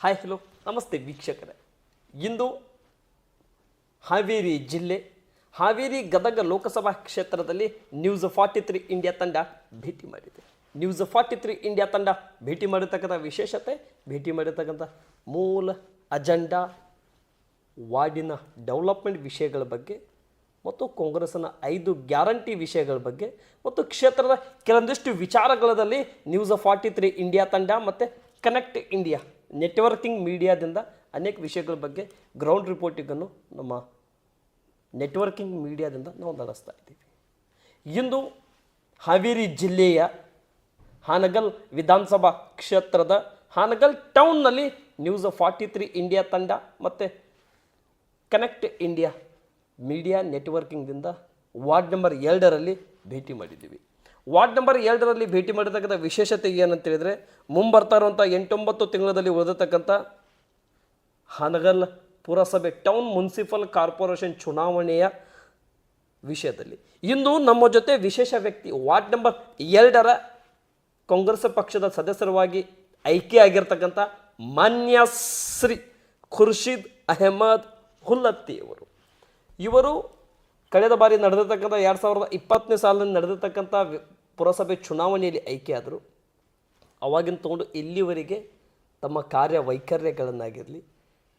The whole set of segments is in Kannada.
ಹಾಯ್ ಹಲೋ ನಮಸ್ತೆ ವೀಕ್ಷಕರೇ. ಇಂದು ಹಾವೇರಿ ಜಿಲ್ಲೆ, ಹಾವೇರಿ ಗದಗ ಲೋಕಸಭಾ ಕ್ಷೇತ್ರದಲ್ಲಿ ನ್ಯೂಸ್ ಫಾರ್ಟಿ ತ್ರೀ ಇಂಡಿಯಾ ತಂಡ ಭೇಟಿ ಮಾಡಿದೆ. ನ್ಯೂಸ್ ಫಾರ್ಟಿ ತ್ರೀ ಇಂಡಿಯಾ ತಂಡ ಭೇಟಿ ಮಾಡಿರ್ತಕ್ಕಂಥ ವಿಶೇಷತೆ, ಭೇಟಿ ಮಾಡಿರ್ತಕ್ಕಂಥ ಮೂಲ ಅಜೆಂಡಾ, ವಾರ್ಡಿನ ಡೆವಲಪ್ಮೆಂಟ್ ವಿಷಯಗಳ ಬಗ್ಗೆ ಮತ್ತು ಕಾಂಗ್ರೆಸ್ನ ಐದು ಗ್ಯಾರಂಟಿ ವಿಷಯಗಳ ಬಗ್ಗೆ ಮತ್ತು ಕ್ಷೇತ್ರದ ಕೆಲವೊಂದಿಷ್ಟು ವಿಚಾರಗಳಲ್ಲಿ ನ್ಯೂಸ್ ಫಾರ್ಟಿ ತ್ರೀ ಇಂಡಿಯಾ ತಂಡ ಮತ್ತು ಕನೆಕ್ಟ್ ಇಂಡಿಯಾ ನೆಟ್ವರ್ಕಿಂಗ್ ಮೀಡಿಯಾದಿಂದ ಅನೇಕ ವಿಷಯಗಳ ಬಗ್ಗೆ ಗ್ರೌಂಡ್ ರಿಪೋರ್ಟಿಗನ್ನು ನಮ್ಮ ನೆಟ್ವರ್ಕಿಂಗ್ ಮೀಡಿಯಾದಿಂದ ನಾವು ನಡೆಸ್ತಾ ಇದ್ದೀವಿ. ಇಂದು ಹಾವೇರಿ ಜಿಲ್ಲೆಯ ಹಾನಗಲ್ ವಿಧಾನಸಭಾ ಕ್ಷೇತ್ರದ ಹಾನಗಲ್ ಟೌನ್ನಲ್ಲಿ ನ್ಯೂಸ್ ಫಾರ್ಟಿ ತ್ರೀ ಇಂಡಿಯಾ ತಂಡ ಮತ್ತು ಕನೆಕ್ಟ್ ಇಂಡಿಯಾ ಮೀಡಿಯಾ ನೆಟ್ವರ್ಕಿಂಗ್ದಿಂದ ವಾರ್ಡ್ ನಂಬರ್ ಎರಡರಲ್ಲಿ ಭೇಟಿ ಮಾಡಿದ್ದೀವಿ. ವಾರ್ಡ್ ನಂಬರ್ ಎರಡರಲ್ಲಿ ಭೇಟಿ ಮಾಡಿರ್ತಕ್ಕಂಥ ವಿಶೇಷತೆ ಏನಂತ ಹೇಳಿದರೆ ಮುಂಬರ್ತಾ ಇರುವಂಥ ಎಂಟೊಂಬತ್ತು ತಿಂಗಳಲ್ಲಿ ಉಳಿದಿರ್ತಕ್ಕಂಥ ಹಾನಗಲ್ ಪುರಸಭೆ, ಟೌನ್ ಮುನ್ಸಿಪಲ್ ಕಾರ್ಪೊರೇಷನ್ ಚುನಾವಣೆಯ ವಿಷಯದಲ್ಲಿ. ಇಂದು ನಮ್ಮ ಜೊತೆ ವಿಶೇಷ ವ್ಯಕ್ತಿ, ವಾರ್ಡ್ ನಂಬರ್ ಎರಡರ ಕಾಂಗ್ರೆಸ್ ಪಕ್ಷದ ಸದಸ್ಯರವಾಗಿ ಆಯ್ಕೆ ಆಗಿರ್ತಕ್ಕಂಥ ಮಾನ್ಯ ಶ್ರೀ ಖುರ್ಷಿದ್ ಅಹಮದ್ ಹುಲ್ಲತ್ತಿಯವರು ಇವರು ಕಳೆದ ಬಾರಿ ನಡೆದಿರ್ತಕ್ಕಂಥ ಎರಡು ಸಾವಿರದ ಇಪ್ಪತ್ತನೇ ಸಾಲಿನಲ್ಲಿ ನಡೆದಿರ್ತಕ್ಕಂಥ ಪುರಸಭೆ ಚುನಾವಣೆಯಲ್ಲಿ ಆಯ್ಕೆಯಾದರು ಅವಾಗಿನ ತಗೊಂಡು ಇಲ್ಲಿವರೆಗೆ ತಮ್ಮ ಕಾರ್ಯ ವೈಖರ್ಯಗಳನ್ನಾಗಿರಲಿ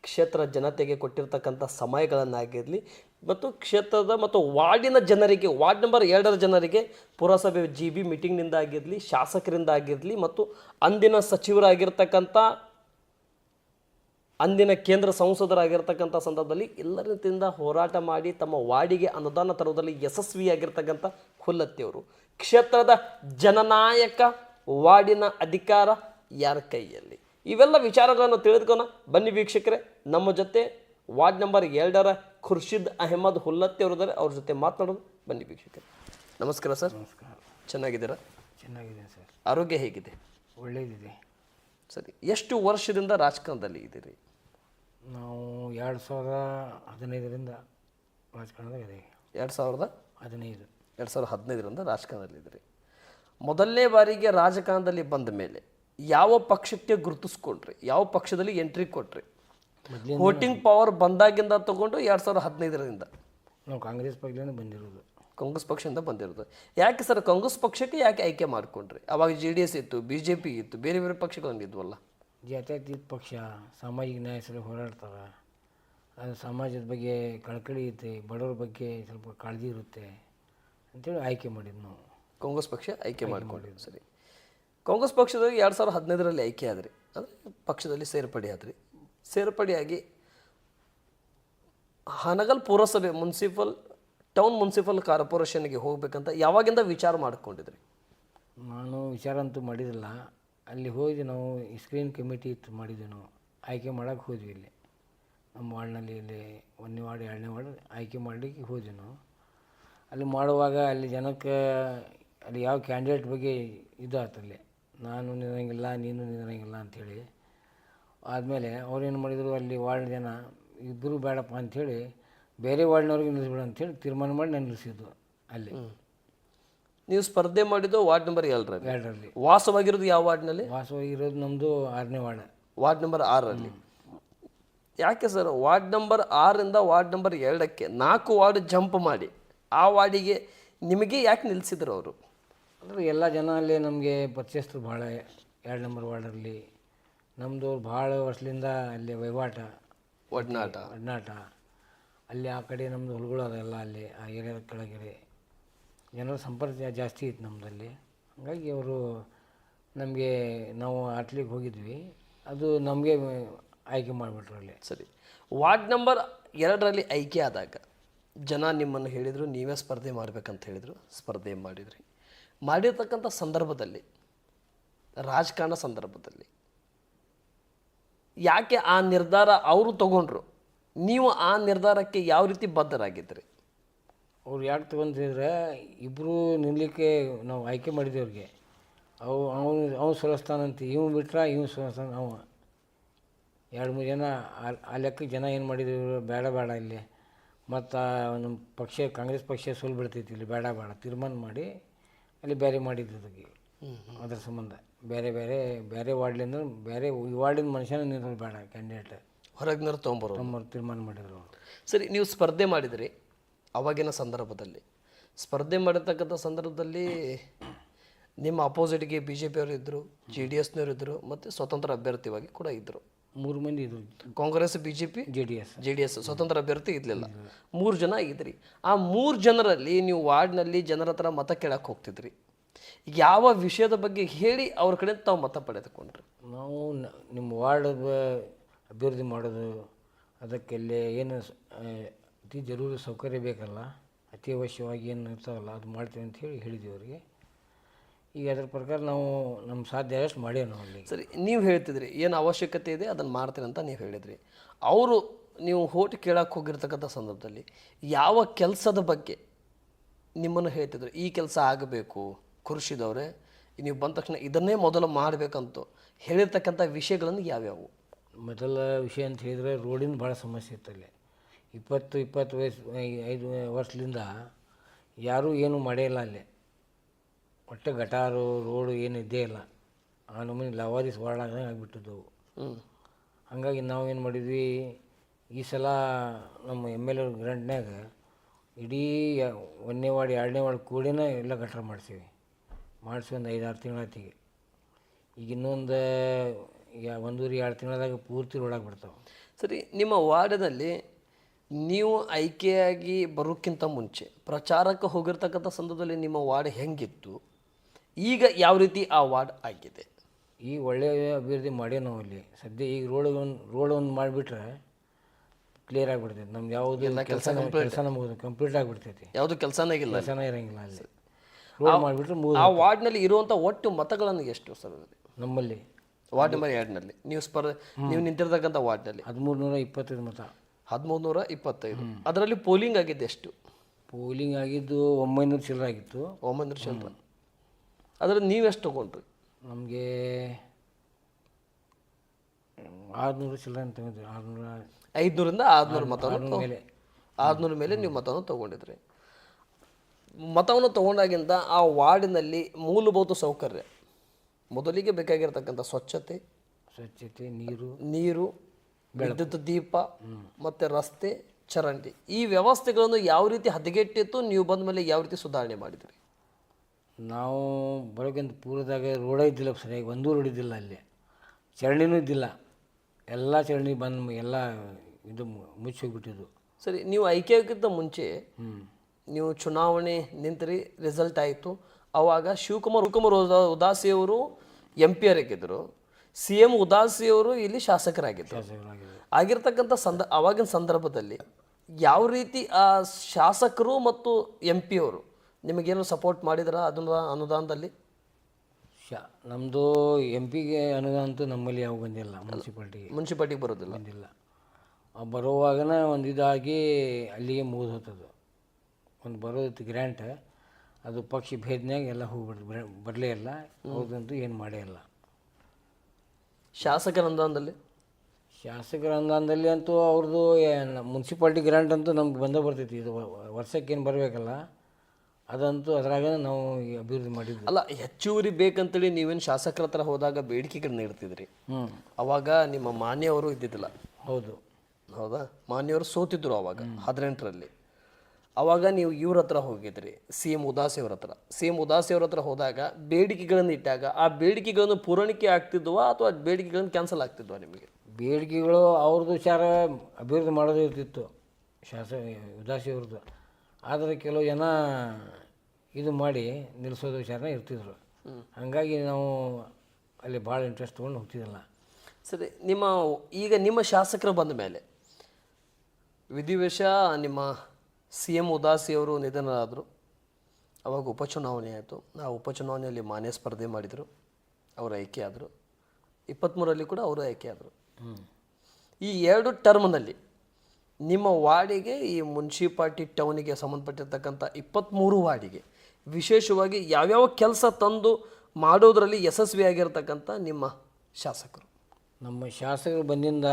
ಕ್ಷೇತ್ರ ಜನತೆಗೆ ಕೊಟ್ಟಿರ್ತಕ್ಕಂಥ ಸಮಯಗಳನ್ನಾಗಿರಲಿ ಮತ್ತು ಕ್ಷೇತ್ರದ ಮತ್ತು ವಾರ್ಡಿನ ಜನರಿಗೆ, ವಾರ್ಡ್ ನಂಬರ್ ಎರಡರ ಜನರಿಗೆ ಪುರಸಭೆ ಜಿ ಬಿ ಮೀಟಿಂಗ್ನಿಂದ ಆಗಿರಲಿ, ಶಾಸಕರಿಂದ ಆಗಿರಲಿ ಮತ್ತು ಅಂದಿನ ಸಚಿವರಾಗಿರ್ತಕ್ಕಂಥ, ಅಂದಿನ ಕೇಂದ್ರ ಸಂಸದರಾಗಿರ್ತಕ್ಕಂಥ ಸಂದರ್ಭದಲ್ಲಿ ಎಲ್ಲರಿಂದ ಹೋರಾಟ ಮಾಡಿ ತಮ್ಮ ವಾರ್ಡಿಗೆ ಅನುದಾನ ತರುವುದರಲ್ಲಿ ಯಶಸ್ವಿಯಾಗಿರ್ತಕ್ಕಂಥ ಹುಲ್ಲತ್ತಿಯವರು ಕ್ಷೇತ್ರದ ಜನನಾಯಕ ವಾರ್ಡಿನ ಅಧಿಕಾರ ಯಾರ ಕೈಯಲ್ಲಿ? ಇವೆಲ್ಲ ವಿಚಾರಗಳನ್ನು ತಿಳಿದುಕೊಂಡು ಬನ್ನಿ ವೀಕ್ಷಕರೇ ನಮ್ಮ ಜೊತೆ ವಾರ್ಡ್ ನಂಬರ್ ಎರಡರ ಖುರ್ಷಿದ್ ಅಹಮದ್ ಹುಲ್ಲತ್ತಿ ಅವರಿದ್ದಾರೆ ಅವ್ರ ಜೊತೆ ಮಾತನಾಡೋದು ಬನ್ನಿ ವೀಕ್ಷಕರೇ. ನಮಸ್ಕಾರ ಸರ್. ನಮಸ್ಕಾರ. ಚೆನ್ನಾಗಿದ್ದೀರಾ? ಚೆನ್ನಾಗಿದೆ ಸರ್. ಆರೋಗ್ಯ ಹೇಗಿದೆ? ಒಳ್ಳೆಯದಿದೆ ಸರಿ ಎಷ್ಟು ವರ್ಷದಿಂದ ರಾಜಕಾರಣದಲ್ಲಿ ಇದ್ದೀರಿ? ನಾವು ಎರಡು ಸಾವಿರದ ಹದಿನೈದರಿಂದ ರಾಜಕಾರಣದಾಗ ಇದೆ ಎರಡು ಸಾವಿರದ ಹದಿನೈದು. ಎರಡು ಸಾವಿರದ ಹದಿನೈದರಿಂದ ರಾಜಕಾರಣದಲ್ಲಿದ್ದೀರಿ. ಮೊದಲನೇ ಬಾರಿಗೆ ರಾಜಕಾರಣದಲ್ಲಿ ಬಂದ ಮೇಲೆ ಯಾವ ಪಕ್ಷಕ್ಕೆ ಗುರುತಿಸ್ಕೊಂಡ್ರಿ? ಯಾವ ಪಕ್ಷದಲ್ಲಿ ಎಂಟ್ರಿ ಕೊಟ್ರಿ? ವೋಟಿಂಗ್ ಪವರ್ ಬಂದಾಗಿಂದ ತಗೊಂಡು ಎರಡು ಸಾವಿರದ ಹದಿನೈದರಿಂದ. ನಾವು ಕಾಂಗ್ರೆಸ್ ಪಕ್ಷದಿಂದ ಬಂದಿರೋದು. ಕಾಂಗ್ರೆಸ್ ಪಕ್ಷದಿಂದ ಬಂದಿರೋದು. ಯಾಕೆ ಸರ್ ಕಾಂಗ್ರೆಸ್ ಪಕ್ಷಕ್ಕೆ ಯಾಕೆ ಆಯ್ಕೆ ಮಾಡಿಕೊಂಡ್ರಿ? ಅವಾಗ ಜೆ ಡಿ ಎಸ್ ಇತ್ತು ಬಿ ಜೆ ಪಿ ಇತ್ತು ಬೇರೆ ಬೇರೆ ಪಕ್ಷಗಳು ಇದ್ವಲ್ಲ ಜಾತ್ಯತೀತ ಪಕ್ಷ ಸಾಮಾಜಿಕ ನ್ಯಾಯ ಸಲ ಹೋರಾಡ್ತಾರೆ. ಅದು ಸಮಾಜದ ಬಗ್ಗೆ ಕಳಕಳಿ ಐತೆ ಬಡವ್ರ ಬಗ್ಗೆ ಸ್ವಲ್ಪ ಕಾಳಜಿ ಇರುತ್ತೆ. ಅಂತೇಳಿ ಆಯ್ಕೆ ಮಾಡಿದ್ದು ನಾವು. ಕಾಂಗ್ರೆಸ್ ಪಕ್ಷ ಆಯ್ಕೆ ಮಾಡಿಕೊಂಡು ಸರಿ. ಕಾಂಗ್ರೆಸ್ ಪಕ್ಷದಲ್ಲಿ ಎರಡು ಸಾವಿರದ ಹದಿನೈದರಲ್ಲಿ ಆಯ್ಕೆ ಆದ್ರಿ. ಅಂದರೆ ಪಕ್ಷದಲ್ಲಿ ಸೇರ್ಪಡೆ ಆದ್ರಿ. ಸೇರ್ಪಡೆಯಾಗಿ ಹನಗಲ್ ಪುರಸಭೆ ಮುನ್ಸಿಪಲ್ ಟೌನ್ ಮುನ್ಸಿಪಲ್ ಕಾರ್ಪೊರೇಷನ್ಗೆ ಹೋಗ್ಬೇಕಂತ ಯಾವಾಗಿಂದ ವಿಚಾರ ಮಾಡಿಕೊಂಡಿದ್ರಿ? ನಾನು ವಿಚಾರ ಅಂತೂ ಮಾಡಿದಿಲ್ಲ ಅಲ್ಲಿ ಹೋಗಿ ನಾವು ಸ್ಕ್ರೀನ್ ಕಮಿಟಿ ಇತ್ತು ಮಾಡಿದ್ವಿ ನಾವು. ಆಯ್ಕೆ ಮಾಡೋಕ್ಕೆ ಹೋದ್ವಿ ಇಲ್ಲಿ. ನಮ್ಮ ವಾರ್ಡ್ನಲ್ಲಿ ಇಲ್ಲಿ ಒಂದನೇ ವಾರ್ಡ್ ಎರಡನೇ ವಾರ್ಡ್ ಆಯ್ಕೆ ಮಾಡಲಿಕ್ಕೆ ಹೋದ್ವಿ ನಾವು. ಅಲ್ಲಿ ಮಾಡುವಾಗ ಅಲ್ಲಿ ಜನಕ್ಕೆ ಅಲ್ಲಿ ಯಾವ ಕ್ಯಾಂಡಿಡೇಟ್ ಬಗ್ಗೆ ಇದು ಆತಲ್ಲಿ ನಾನು ನಿಂದಿರಂಗಿಲ್ಲ ನೀನು ನಿಂದಿರಂಗಿಲ್ಲ ಅಂಥೇಳಿ. ಆದಮೇಲೆ ಅವ್ರೇನು ಮಾಡಿದರು ಅಲ್ಲಿ ವಾರ್ಡ್ ಜನ ಇಬ್ಬರು ಬೇಡಪ್ಪ ಅಂಥೇಳಿ ಬೇರೆ ವಾರ್ಡ್ನವ್ರಿಗೆ ನಿಲ್ಲಿಸ್ಬಿಡು ಅಂಥೇಳಿ ತೀರ್ಮಾನ ಮಾಡಿ ನಾನು ನಿಲ್ಲಿಸಿದ್ದು ಅಲ್ಲಿ. ನೀವು ಸ್ಪರ್ಧೆ ಮಾಡಿದ್ದು ವಾರ್ಡ್ ನಂಬರ್ ಎಲ್ಲರ ಎರಡರಲ್ಲಿ. ವಾಸವಾಗಿರೋದು ಯಾವ ವಾರ್ಡ್ನಲ್ಲಿ? ವಾಸವಾಗಿರೋದು ನಮ್ಮದು ಆರನೇ ವಾರ್ಡ್. ವಾರ್ಡ್ ನಂಬರ್ ಆರರಲ್ಲಿ. ಯಾಕೆ ಸರ್ ವಾರ್ಡ್ ನಂಬರ್ ಆರರಿಂದ ವಾರ್ಡ್ ನಂಬರ್ ಎರಡಕ್ಕೆ ನಾಲ್ಕು ವಾರ್ಡ್ ಜಂಪ್ ಮಾಡಿ? ಆ ವಾರ್ಡಿಗೆ ನಿಮಗೆ ಯಾಕೆ ನಿಲ್ಲಿಸಿದ್ರು ಅವರು? ಅಂದರೆ ಎಲ್ಲ ಜನ ಅಲ್ಲಿ ನಮಗೆ ಪರಿಚಯಸ್ಥರು ಭಾಳ ಎರಡು ನಂಬರ್ ವಾರ್ಡಲ್ಲಿ ನಮ್ಮದು ಭಾಳ ವರ್ಷದಿಂದ ಅಲ್ಲಿ ವಹಿವಾಟ ಒಡನಾಟ ಒಡನಾಟ ಅಲ್ಲಿ ಆ ಕಡೆ ನಮ್ಮದು ಹುಲ್ಗಳು ಅದೆಲ್ಲ ಅಲ್ಲಿ ಆ ಏರಿಯಾದ ಕೆಳಗೆರೆ ಜನರ ಸಂಪರ್ಕ ಜಾಸ್ತಿ ಇತ್ತು ನಮ್ಮದಲ್ಲಿ ಹಾಗಾಗಿ ಅವರು ನಮಗೆ ನಾವು ಆಟ್ಲಿಗೆ ಹೋಗಿದ್ವಿ. ಅದು ನಮಗೆ ಆಯ್ಕೆ ಮಾಡಿಬಿಟ್ರು ಅಲ್ಲಿ. ಸರಿ. ವಾರ್ಡ್ ನಂಬರ್ ಎರಡರಲ್ಲಿ ಆಯ್ಕೆ ಆದಾಗ ಜನ ನಿಮ್ಮನ್ನು ಹೇಳಿದರು, ನೀವೇ ಸ್ಪರ್ಧೆ ಮಾಡಬೇಕಂತ ಹೇಳಿದರು, ಸ್ಪರ್ಧೆ ಮಾಡಿದ್ರಿ. ಮಾಡಿರ್ತಕ್ಕಂಥ ಸಂದರ್ಭದಲ್ಲಿ, ರಾಜಕಾರಣ ಸಂದರ್ಭದಲ್ಲಿ, ಯಾಕೆ ಆ ನಿರ್ಧಾರ ಅವರು ತಗೊಂಡ್ರು? ನೀವು ಆ ನಿರ್ಧಾರಕ್ಕೆ ಯಾವ ರೀತಿ ಬದ್ಧರಾಗಿದ್ರಿ? ಅವ್ರು ಯಾಕೆ ತೊಗೊಂತಿದ್ರೆ ಇಬ್ಬರು ನಿಲ್ಲಕ್ಕೆ ನಾವು ಆಯ್ಕೆ ಮಾಡಿದ್ವಿ ಅವ್ರಿಗೆ. ಅವು ಅವನು ಅವ್ನು ಸೋಲಿಸ್ತಾನಂತ ಇವ್ನು ಬಿಟ್ರೆ ಇವ್ ಸೋಲಿಸ್ತಾನ ಅವ. ಎರಡು ಮೂರು ಜನ ಆ- ಲೆಕ್ಕ ಜನ ಏನು ಮಾಡಿದ್ರು? ಬೇಡ ಬೇಡ ಇಲ್ಲಿ. ಮತ್ತು ನಮ್ಮ ಪಕ್ಷ ಕಾಂಗ್ರೆಸ್ ಪಕ್ಷ ಸೋಲ್ ಬಿಡ್ತೈತಿ ಇಲ್ಲಿ ಬೇಡ ಬೇಡ ತೀರ್ಮಾನ ಮಾಡಿ ಅಲ್ಲಿ ಬೇರೆ ಮಾಡಿದ್ರು ಅದಕ್ಕೆ. ಅದ್ರ ಸಂಬಂಧ. ಬೇರೆ ಬೇರೆ ಬೇರೆ ವಾರ್ಡ್ಲಿಂದ ಬೇರೆ ಈ ವಾರ್ಡಿನ ಮನುಷ್ಯನ ನಿಂದ್ರು ಬೇಡ ಕ್ಯಾಂಡಿಡೇಟ್ ಹೊರಗಿನ ತೊಗೊಂಬರು ತೊಂಬರು ತೀರ್ಮಾನ ಮಾಡಿದ್ರು. ಸರಿ ನೀವು ಸ್ಪರ್ಧೆ ಮಾಡಿದ್ರಿ ಅವಾಗಿನ ಸಂದರ್ಭದಲ್ಲಿ. ಸ್ಪರ್ಧೆ ಮಾಡಿರ್ತಕ್ಕಂಥ ಸಂದರ್ಭದಲ್ಲಿ ನಿಮ್ಮ ಅಪೋಸಿಟ್ಗೆ ಬಿ ಜೆ ಪಿಯವರು ಇದ್ದರು ಜೆ ಡಿ ಎಸ್ನವರು ಇದ್ದರು ಮತ್ತು ಸ್ವತಂತ್ರ ಅಭ್ಯರ್ಥಿವಾಗಿ ಕೂಡ ಇದ್ದರು ಮೂರು ಮಂದಿ ಇದ್ರು. Congress B J P J D S J D S ಸ್ವತಂತ್ರ ಅಭ್ಯರ್ಥಿ ಇರಲಿಲ್ಲ. ಮೂರು ಜನ ಇದ್ರಿ. ಆ ಮೂರು ಜನರಲ್ಲಿ ನೀವು ವಾರ್ಡ್ನಲ್ಲಿ ಜನರ ಹತ್ರ ಮತ ಕೇಳಕ್ಕೆ ಹೋಗ್ತಿದ್ರಿ. ಯಾವ ವಿಷಯದ ಬಗ್ಗೆ ಹೇಳಿ ಅವ್ರ ಕಡೆ ತಾವು ಮತ ಪಡೆದುಕೊಂಡ್ರಿ? ನಾವು ನಿಮ್ಮ ವಾರ್ಡ್ ಅಭಿವೃದ್ಧಿ ಮಾಡೋದು ಅದಕ್ಕೆಲ್ಲ ಏನು ಸ- ಅತಿ ಜರೂರಿ ಸೌಕರ್ಯ ಬೇಕಲ್ಲ. ಅತಿ ಅವಶ್ಯವಾಗಿ ಏನು ಇರ್ತಾವಲ್ಲ ಅದು ಮಾಡ್ತೀವಿ ಅಂತ ಹೇಳಿ ಹೇಳಿದ್ವಿ ಅವರಿಗೆ. ಈಗ ಅದ್ರ ಪ್ರಕಾರ ನಾವು ನಮ್ಮ ಸಾಧ್ಯ ಆದಷ್ಟು ಮಾಡೇವಿ ನಾವು ಅಲ್ಲಿ. ಸರಿ ನೀವು ಹೇಳ್ತಿದ್ರಿ ಏನು ಅವಶ್ಯಕತೆ ಇದೆ ಅದನ್ನು ಮಾಡ್ತೀನಿ ಅಂತ ನೀವು ಹೇಳಿದ್ರಿ. ಅವರು ನೀವು ಹೋಟ್ ಕೇಳಕ್ಕೆ ಹೋಗಿರ್ತಕ್ಕಂಥ ಸಂದರ್ಭದಲ್ಲಿ ಯಾವ ಕೆಲಸದ ಬಗ್ಗೆ ನಿಮ್ಮನ್ನು ಹೇಳ್ತಿದ್ರು ಈ ಕೆಲಸ ಆಗಬೇಕು ಖುರ್ಷಿದವ್ರೆ ನೀವು ಬಂದ ತಕ್ಷಣ ಇದನ್ನೇ ಮೊದಲು ಮಾಡಬೇಕಂತ ಹೇಳಿರ್ತಕ್ಕಂಥ ವಿಷಯಗಳನ್ನು ಯಾವ್ಯಾವು? ಮೊದಲ ವಿಷಯ ಅಂತ ಹೇಳಿದರೆ ರೋಡಿನ ಭಾಳ ಸಮಸ್ಯೆ ಇತ್ತು ಅಲ್ಲಿ. ಇಪ್ಪತ್ತು ಇಪ್ಪತ್ತು ವಯಸ್ಸು ಐದು ವರ್ಷದಿಂದ ಯಾರೂ ಏನೂ ಮಾಡೇ ಇಲ್ಲ ಅಲ್ಲಿ. ಒಟ್ಟು ಗಟಾರು ರೋಡು ಏನು ಇದ್ದೇ ಇಲ್ಲ. ಆ ನಮೂನಿ ಲವಾರಿಸ್ ವಾರ್ಡಾಗ ಆಗಿಬಿಟ್ಟಿದ್ದವು ಹಂಗಾಗಿ ಏನು ಮಾಡಿದ್ವಿ ಈ ಸಲ ನಮ್ಮ ಎಂ ಎಲ್ ಎ ಗ್ರಾಂಟ್ನ್ಯಾಗ ಇಡೀ ಒಂದನೇ ವಾರ್ಡ್ ಎರಡನೇ ವಾರ್ಡ್ ಕೂಡಿನ ಎಲ್ಲ ಗಟ್ರ ಮಾಡಿಸೀವಿ. ಮಾಡಿಸಿ ಒಂದು ಐದಾರು ತಿಂಗಳತ್ತಿಗೆ ಈಗ ಇನ್ನೊಂದು ಈಗ ಒಂದೂವರೆ ಎರಡು ತಿಂಗಳದಾಗ ಪೂರ್ತಿ ರೋಡಾಗಿ ಬಿಡ್ತಾವೆ ಸರಿ ನಿಮ್ಮ ವಾರ್ಡಿನಲ್ಲಿ ನೀವು ಆಯ್ಕೆಯಾಗಿ ಬರೋಕ್ಕಿಂತ ಮುಂಚೆ ಪ್ರಚಾರಕ್ಕೆ ಹೋಗಿರ್ತಕ್ಕಂಥ ಸಂದರ್ಭದಲ್ಲಿ ನಿಮ್ಮ ವಾರ್ಡ್ ಹೆಂಗಿತ್ತು? ಈಗ ಯಾವ ರೀತಿ ಆ ವಾರ್ಡ್ ಆಗಿದೆ? ಈ ಒಳ್ಳೆಯ ಅಭಿವೃದ್ಧಿ ಮಾಡೇ ನಾವು ಇಲ್ಲಿ. ಸದ್ಯ ಈಗ ರೋಡ್ ಒಂದು ರೋಡ್ ಒಂದು ಮಾಡಿಬಿಟ್ರೆ ಕ್ಲಿಯರ್ ಆಗಿಬಿಡ್ತೈತೆ. ನಮ್ದು ಯಾವುದು ಕೆಲಸ ಕೆಲಸ ನಮಗೆ ಕಂಪ್ಲೀಟ್ ಆಗಿಬಿಡ್ತೈತಿ. ಯಾವುದು ಕೆಲಸನೇ ಇಲ್ಲ ಕೆಲಸನೇ ಇರಂಗಿಲ್ಲ ಅಲ್ಲಿ. ರೋಡ್ ಮಾಡಿಬಿಟ್ರೆ ಮೂರು ಆ ವಾರ್ಡ್ನಲ್ಲಿ ಇರುವಂಥ ಒಟ್ಟು ಮತಗಳನ್ನು ಎಷ್ಟು ಸರ್? ನಮ್ಮಲ್ಲಿ. ವಾರ್ಡ್ ನಂಬರ್ ಎರಡ್ನಲ್ಲಿ. ನೀವು ಸ್ಪರ್ಧೆ ನೀವು ನಿಂತಿರ್ತಕ್ಕಂಥ ವಾರ್ಡ್ನಲ್ಲಿ. ಹದಿಮೂರು ನೂರ ಇಪ್ಪತ್ತೈದು ಮತ. ಹದಿಮೂರು ನೂರ ಇಪ್ಪತ್ತೈದು ಅದರಲ್ಲಿ ಪೋಲಿಂಗ್ ಆಗಿದ್ದು ಎಷ್ಟು? ಪೋಲಿಂಗ್ ಆಗಿದ್ದು ಒಂಬೈನೂರು ಚಿಲ್ಲರ ಆಗಿತ್ತು. ಒಂಬೈನೂರು ಚಿಲ್ಲರೆ. ಅದ್ರಲ್ಲಿ ನೀವೆಷ್ಟು ತೊಗೊಂಡ್ರಿ? ನಮಗೆ ಆರುನೂರು ಚಿಲ್ಲರೆ ಅಂತ ಆರುನೂರ ಐದುನೂರಿಂದ ಆರುನೂರು ಮತವನ್ನು ಮೇಲೆ. ಆರುನೂರ ಮೇಲೆ ನೀವು ಮತವನ್ನು ತೊಗೊಂಡಿದ್ರಿ. ಮತವನ್ನು ತೊಗೊಂಡಾಗಿಂದ ಆ ವಾರ್ಡಿನಲ್ಲಿ ಮೂಲಭೂತ ಸೌಕರ್ಯ. ಮೊದಲಿಗೆ ಬೇಕಾಗಿರ್ತಕ್ಕಂಥ ಸ್ವಚ್ಛತೆ ಸ್ವಚ್ಛತೆ ನೀರು ನೀರು ವಿದ್ಯುತ್ ದೀಪ ಮತ್ತು ರಸ್ತೆ ಚರಂಡಿ. ಈ ವ್ಯವಸ್ಥೆಗಳನ್ನು ಯಾವ ರೀತಿ ಹದಗೆಟ್ಟಿತ್ತು ನೀವು ಬಂದ ಮೇಲೆ ಯಾವ ರೀತಿ ಸುಧಾರಣೆ ಮಾಡಿದ್ರಿ? ನಾವು ಬರೋಕ್ಕಿಂತ ಪೂರ್ವದಾಗ ರೋಡೇ ಇದ್ದಿಲ್ಲ ಸರಿಯಾಗಿ ಒಂದೂ ರೋಡ್ ಇದ್ದಿಲ್ಲ ಅಲ್ಲಿ. ಚರಂಡಿನೂ ಇದ್ದಿಲ್ಲ. ಎಲ್ಲ ಚರಂಡಿ ಬಂದು ಎಲ್ಲ ಇದು ಮುಚ್ಚಿ ಹೋಗ್ಬಿಟ್ಟಿದ್ದು. ಸರಿ ನೀವು ಆಯ್ಕೆ ಆಗಿದ್ದ ಮುಂಚೆ ನೀವು ಚುನಾವಣೆ ನಿಂತರಿ ರಿಸಲ್ಟ್ ಆಯಿತು. ಆವಾಗ ಶಿವಕುಮಾರ್ ಉದಾ ಉದಾಸಿಯವರು ಎಂ ಪಿ ಆಗಿದ್ದರು ಸಿ ಎಂ ಉದಾಸಿಯವರು ಇಲ್ಲಿ ಶಾಸಕರಾಗಿದ್ದರು ಶಾಸಕರಾಗಿದ್ದು ಆಗಿರ್ತಕ್ಕಂಥ ಸಂದ ಆವಾಗಿನ ಸಂದರ್ಭದಲ್ಲಿ ಯಾವ ರೀತಿ ಆ ಶಾಸಕರು ಮತ್ತು ಎಂ ಪಿ ಅವರು ನಿಮಗೇನು ಸಪೋರ್ಟ್ ಮಾಡಿದ್ರ ಅದನ್ನ ಅನುದಾನದಲ್ಲಿ? ಶಾ ನಮ್ಮದು ಎಂ ಪಿಗೆ ಅನುದಾನ ಅಂತೂ ನಮ್ಮಲ್ಲಿ ಯಾವ ಬಂದಿಲ್ಲ ಮುನ್ಸಿಪಾಲ್ಟಿಗೆ ಮುನ್ಸಿಪಾಲ್ಟಿಗೆ ಬರೋದಿಲ್ಲ? ಬಂದಿಲ್ಲ. ಆ ಬರುವಾಗನ ಒಂದು ಇದಾಗಿ ಅಲ್ಲಿಗೆ ಮುಗಿದು ಹೋಗ್ತದು ಒಂದು ಬರೋದಿತ್ತು ಗ್ರ್ಯಾಂಟ್ ಅದು ಪಕ್ಷಿ ಭೇದನ್ಯಾಗ ಎಲ್ಲ ಹೋಗ್ಬಿಡ್ತು ಬರಲೇ ಇಲ್ಲ. ಹೋದಂತೂ ಏನು ಮಾಡೇ ಇಲ್ಲ. ಶಾಸಕರ ಅನುದಾನದಲ್ಲಿ? ಶಾಸಕರ ಅನುದಾನದಲ್ಲಿ ಅಂತೂ ಅವ್ರದ್ದು ಮುನ್ಸಿಪಾಲ್ಟಿ ಗ್ರ್ಯಾಂಟ್ ಅಂತೂ ನಮ್ಗೆ ಬಂದೇ ಬರ್ತೈತಿ. ಇದು ವರ್ಷಕ್ಕೆ ಏನು ಬರಬೇಕಲ್ಲ. ಅದಂತೂ ಅದ್ರಾಗ ನಾವು ಈ ಅಭಿವೃದ್ಧಿ ಮಾಡಿದ್ವಿ. ಅಲ್ಲ ಹೆಚ್ಚುವರಿ ಬೇಕಂತೇಳಿ ನೀವೇನು ಶಾಸಕರ ಹತ್ರ ಹೋದಾಗ ಬೇಡಿಕೆಗಳನ್ನ ಇಡ್ತಿದ್ರಿ ಹ್ಞೂ ಅವಾಗ ನಿಮ್ಮ ಮಾನ್ಯವರು ಇದ್ದಿದ್ದಿಲ್ಲ. ಹೌದು. ಹೌದಾ? ಮಾನ್ಯವರು ಸೋತಿದ್ರು ಅವಾಗ ಹದಿನೆಂಟರಲ್ಲಿ. ಅವಾಗ ನೀವು ಇವ್ರ ಹತ್ರ ಹೋಗಿದ್ರಿ ಸಿ ಎಂ ಉದಾಸಿ ಅವ್ರ ಹತ್ರ. ಸಿ ಎಂ ಉದಾಸಿ ಅವ್ರ ಹತ್ರ ಹೋದಾಗ ಬೇಡಿಕೆಗಳನ್ನು ಇಟ್ಟಾಗ ಆ ಬೇಡಿಕೆಗಳನ್ನು ಪೂರಣಿಕೆ ಆಗ್ತಿದ್ವಾ ಅಥವಾ ಬೇಡಿಕೆಗಳನ್ನು ಕ್ಯಾನ್ಸಲ್ ಆಗ್ತಿದ್ವಾ ನಿಮಗೆ? ಬೇಡಿಕೆಗಳು ಅವ್ರದ್ದು ವಿಚಾರ ಅಭಿವೃದ್ಧಿ ಮಾಡೋದು ಇರ್ತಿತ್ತು ಶಾಸ ಉದಾಸಿ ಅವ್ರದ್ದು. ಆದರೆ ಕೆಲವು ಜನ ಇದು ಮಾಡಿ ನಿಲ್ಲಿಸೋದು ವಿಚಾರನ ಇರ್ತಿದ್ರು. ಹಾಗಾಗಿ ನಾವು ಅಲ್ಲಿ ಭಾಳ ಇಂಟ್ರೆಸ್ಟ್ ತೊಗೊಂಡು ಹೋಗ್ತಿದ್ದಿಲ್ಲ. ಸರಿ ನಿಮ್ಮ ಈಗ ನಿಮ್ಮ ಶಾಸಕರು ಬಂದ ಮೇಲೆ ವಿಧಿವಶ ನಿಮ್ಮ ಸಿ ಎಂ ಉದಾಸಿಯವರು ನಿಧನರಾದರು. ಅವಾಗ ಉಪಚುನಾವಣೆ ಆಯಿತು. ಆ ಉಪಚುನಾವಣೆಯಲ್ಲಿ ಮಾನ್ಯ ಸ್ಪರ್ಧೆ ಮಾಡಿದರು. ಅವರು ಆಯ್ಕೆ ಆದರು. ಇಪ್ಪತ್ತ್ಮೂರರಲ್ಲಿ ಕೂಡ ಅವರು ಆಯ್ಕೆ ಆದರು. ಈ ಎರಡು ಟರ್ಮ್ನಲ್ಲಿ ನಿಮ್ಮ ವಾರ್ಡಿಗೆ ಈ ಮುನ್ಸಿಪಾಲ್ಟಿ ಟೌನಿಗೆ ಸಂಬಂಧಪಟ್ಟಿರ್ತಕ್ಕಂಥ ಇಪ್ಪತ್ತ್ಮೂರು ವಾರ್ಡಿಗೆ ವಿಶೇಷವಾಗಿ ಯಾವ್ಯಾವ ಕೆಲಸ ತಂದು ಮಾಡೋದರಲ್ಲಿ ಯಶಸ್ವಿಯಾಗಿರ್ತಕ್ಕಂಥ ನಿಮ್ಮ ಶಾಸಕರು? ನಮ್ಮ ಶಾಸಕರು ಬಂದಿಂದ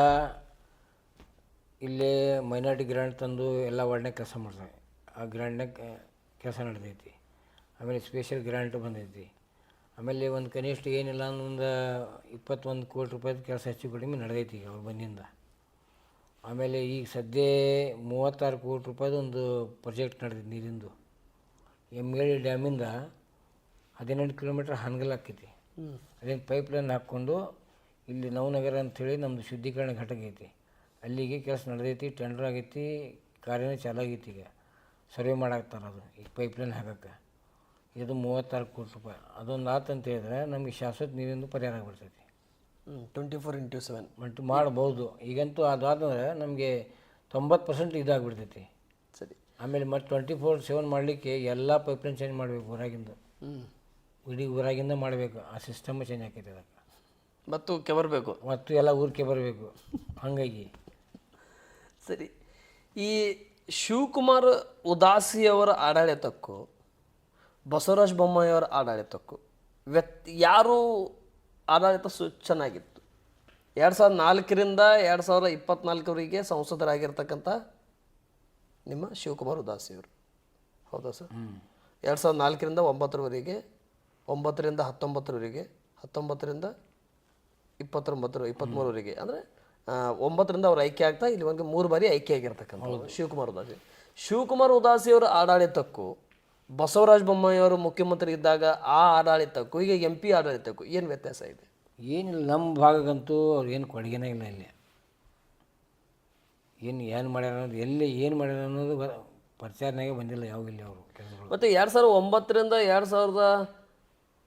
ಇಲ್ಲೇ ಮೈನಾರಿಟಿ ಗ್ರ್ಯಾಂಡ್ ತಂದು ಎಲ್ಲ ವಾರ್ಡ್ನಾಗ ಕೆಲಸ ಮಾಡ್ತಾರೆ. ಆ ಗ್ರ್ಯಾಂಡ್ನ ಕೆಲಸ ನಡೆದೈತಿ. ಆಮೇಲೆ ಸ್ಪೆಷಲ್ ಗ್ರ್ಯಾಂಟ್ ಬಂದೈತಿ. ಆಮೇಲೆ ಒಂದು ಕನಿಷ್ಠ ಏನಿಲ್ಲ ಒಂದು ಇಪ್ಪತ್ತೊಂದು ಕೋಟಿ ರೂಪಾಯಿದು ಕೆಲಸ ಹೆಚ್ಚು ಕಡಿಮೆ ನಡೆದೈತಿ ಈಗ ಅವ್ರು ಬಂದಿಂದ. ಆಮೇಲೆ ಈಗ ಸದ್ಯ ಮೂವತ್ತಾರು ಕೋಟಿ ರೂಪಾಯಿದು ಒಂದು ಪ್ರಾಜೆಕ್ಟ್ ನಡೆದಿದೆ ನೀರಿಂದು. ಎಂ ಎಲ್ ಡ್ಯಾಮಿಂದ ಹದಿನೆಂಟು ಕಿಲೋಮೀಟ್ರ್ ಹನಗಲ್ ಆಕೈತಿ. ಅದೇನು ಪೈಪ್ ಲೈನ್ ಹಾಕ್ಕೊಂಡು ಇಲ್ಲಿ ನವನಗರ ಅಂಥೇಳಿ ನಮ್ಮದು ಶುದ್ಧೀಕರಣ ಘಟಕ ಐತಿ. ಅಲ್ಲಿಗೆ ಕೆಲಸ ನಡೆದೈತಿ ಟೆಂಡರ್ ಆಗೈತಿ ಕಾರ್ಯನೇ ಚಾಲಾಗೈತಿ ಈಗ. ಸರ್ವೆ ಮಾಡಾಕ್ತಾರೆ ಅದು ಈಗ ಪೈಪ್ ಲೈನ್ ಹಾಕಕ್ಕೆ. ಇದು ಮೂವತ್ತಾರು ಕೋಟಿ ರೂಪಾಯಿ. ಅದೊಂದು ಆತಂತ ಹೇಳಿದ್ರೆ ನಮಗೆ ಶಾಶ್ವತ ನೀರಿಂದು ಪರಿಹಾರ ಆಗ್ಬಿಡ್ತೈತಿ. ಟ್ವೆಂಟಿ ಫೋರ್ ಇಂಟು ಸೆವೆನ್ ಮತ್ತು ಮಾಡ್ಬೋದು. ಈಗಂತೂ ಅದಾದ್ರೆ ನಮಗೆ ತೊಂಬತ್ತು ಪರ್ಸೆಂಟ್ ಇದಾಗ್ಬಿಡ್ತೈತಿ. ಸರಿ. ಆಮೇಲೆ ಮತ್ತು ಟ್ವೆಂಟಿ ಫೋರ್ ಸೆವೆನ್ ಮಾಡಲಿಕ್ಕೆ ಎಲ್ಲ ಪೈಪ್ಲೈನ್ ಚೇಂಜ್ ಮಾಡಬೇಕು ಊರಾಗಿಂದ. ಹ್ಞೂ ಇಡೀ ಊರಾಗಿಂದ ಮಾಡಬೇಕು. ಆ ಸಿಸ್ಟಮ್ ಚೇಂಜ್ ಆಕೈತೆ ಅದಕ್ಕೆ. ಮತ್ತು ಕೆಬರಬೇಕು. ಮತ್ತು ಎಲ್ಲ ಊರಿಗೆ ಬರಬೇಕು ಹಾಗಾಗಿ. ಸರಿ. ಈ ಶಿವಕುಮಾರ್ ಉದಾಸಿಯವರ ಆಡಳಿತಕ್ಕೂ ಬಸವರಾಜ ಬೊಮ್ಮಾಯಿಯವರ ಆಡಳಿತಕ್ಕೂ ವ್ಯತ್ ಯಾರು ಆಡಳಿತ ಸು ಚೆನ್ನಾಗಿತ್ತು. ಎರಡು ಸಾವಿರದ ನಾಲ್ಕರಿಂದ ಎರಡು ಸಾವಿರದ ಇಪ್ಪತ್ನಾಲ್ಕವರೆಗೆ ಸಂಸದರಾಗಿರ್ತಕ್ಕಂಥ ನಿಮ್ಮ ಶಿವಕುಮಾರ್ ಉದಾಸಿಯವರು ಹೌದಾ ಸರ್? ಎರಡು ಸಾವಿರದ ನಾಲ್ಕರಿಂದ ಒಂಬತ್ತರವರೆಗೆ ಒಂಬತ್ತರಿಂದ ಹತ್ತೊಂಬತ್ತರವರೆಗೆ ಹತ್ತೊಂಬತ್ತರಿಂದ ಇಪ್ಪತ್ತೊಂಬತ್ತರ ಇಪ್ಪತ್ತ್ಮೂರವರೆಗೆ ಅಂದರೆ ಒಂಬತ್ತರಿಂದ ಅವ್ರು ಆಯ್ಕೆ ಆಗ್ತಾ ಇಲ್ಲಿ ಒಂದು ಮೂರು ಬಾರಿ ಆಯ್ಕೆ ಆಗಿರ್ತಕ್ಕಂಥ ಶಿವಕುಮಾರ್ ಉದಾಸಿ. ಶಿವಕುಮಾರ್ ಉದಾಸಿಯವರ ಆಡಳಿತಕ್ಕೂ ಬಸವರಾಜ ಬೊಮ್ಮಾಯಿಯವರು ಮುಖ್ಯಮಂತ್ರಿ ಇದ್ದಾಗ ಆ ಆಡಳಿತಕ್ಕೂ ಈಗ ಎಂ ಪಿ ಆಡಳಿತಕ್ಕೂ ಏನು ವ್ಯತ್ಯಾಸ ಇದೆ? ಏನಿಲ್ಲ ನಮ್ಮ ಭಾಗಕ್ಕಂತೂ ಅವ್ರು ಏನು ಕೊಡುಗೆನೇ ಇಲ್ಲ ಇಲ್ಲಿ. ಏನು ಏನು ಮಾಡ್ಯಾರ ಅನ್ನೋದು ಎಲ್ಲಿ ಏನು ಮಾಡ್ಯಾರ ಅನ್ನೋದು ಪ್ರಚಾರನಾಗೆ ಬಂದಿಲ್ಲ ಯಾವ ಇಲ್ಲಿ ಅವರು ಕೆಲಸಗಳು ಮತ್ತು ಎರಡು ಸಾವಿರದ ಒಂಬತ್ತರಿಂದ ಎರಡು ಸಾವಿರದ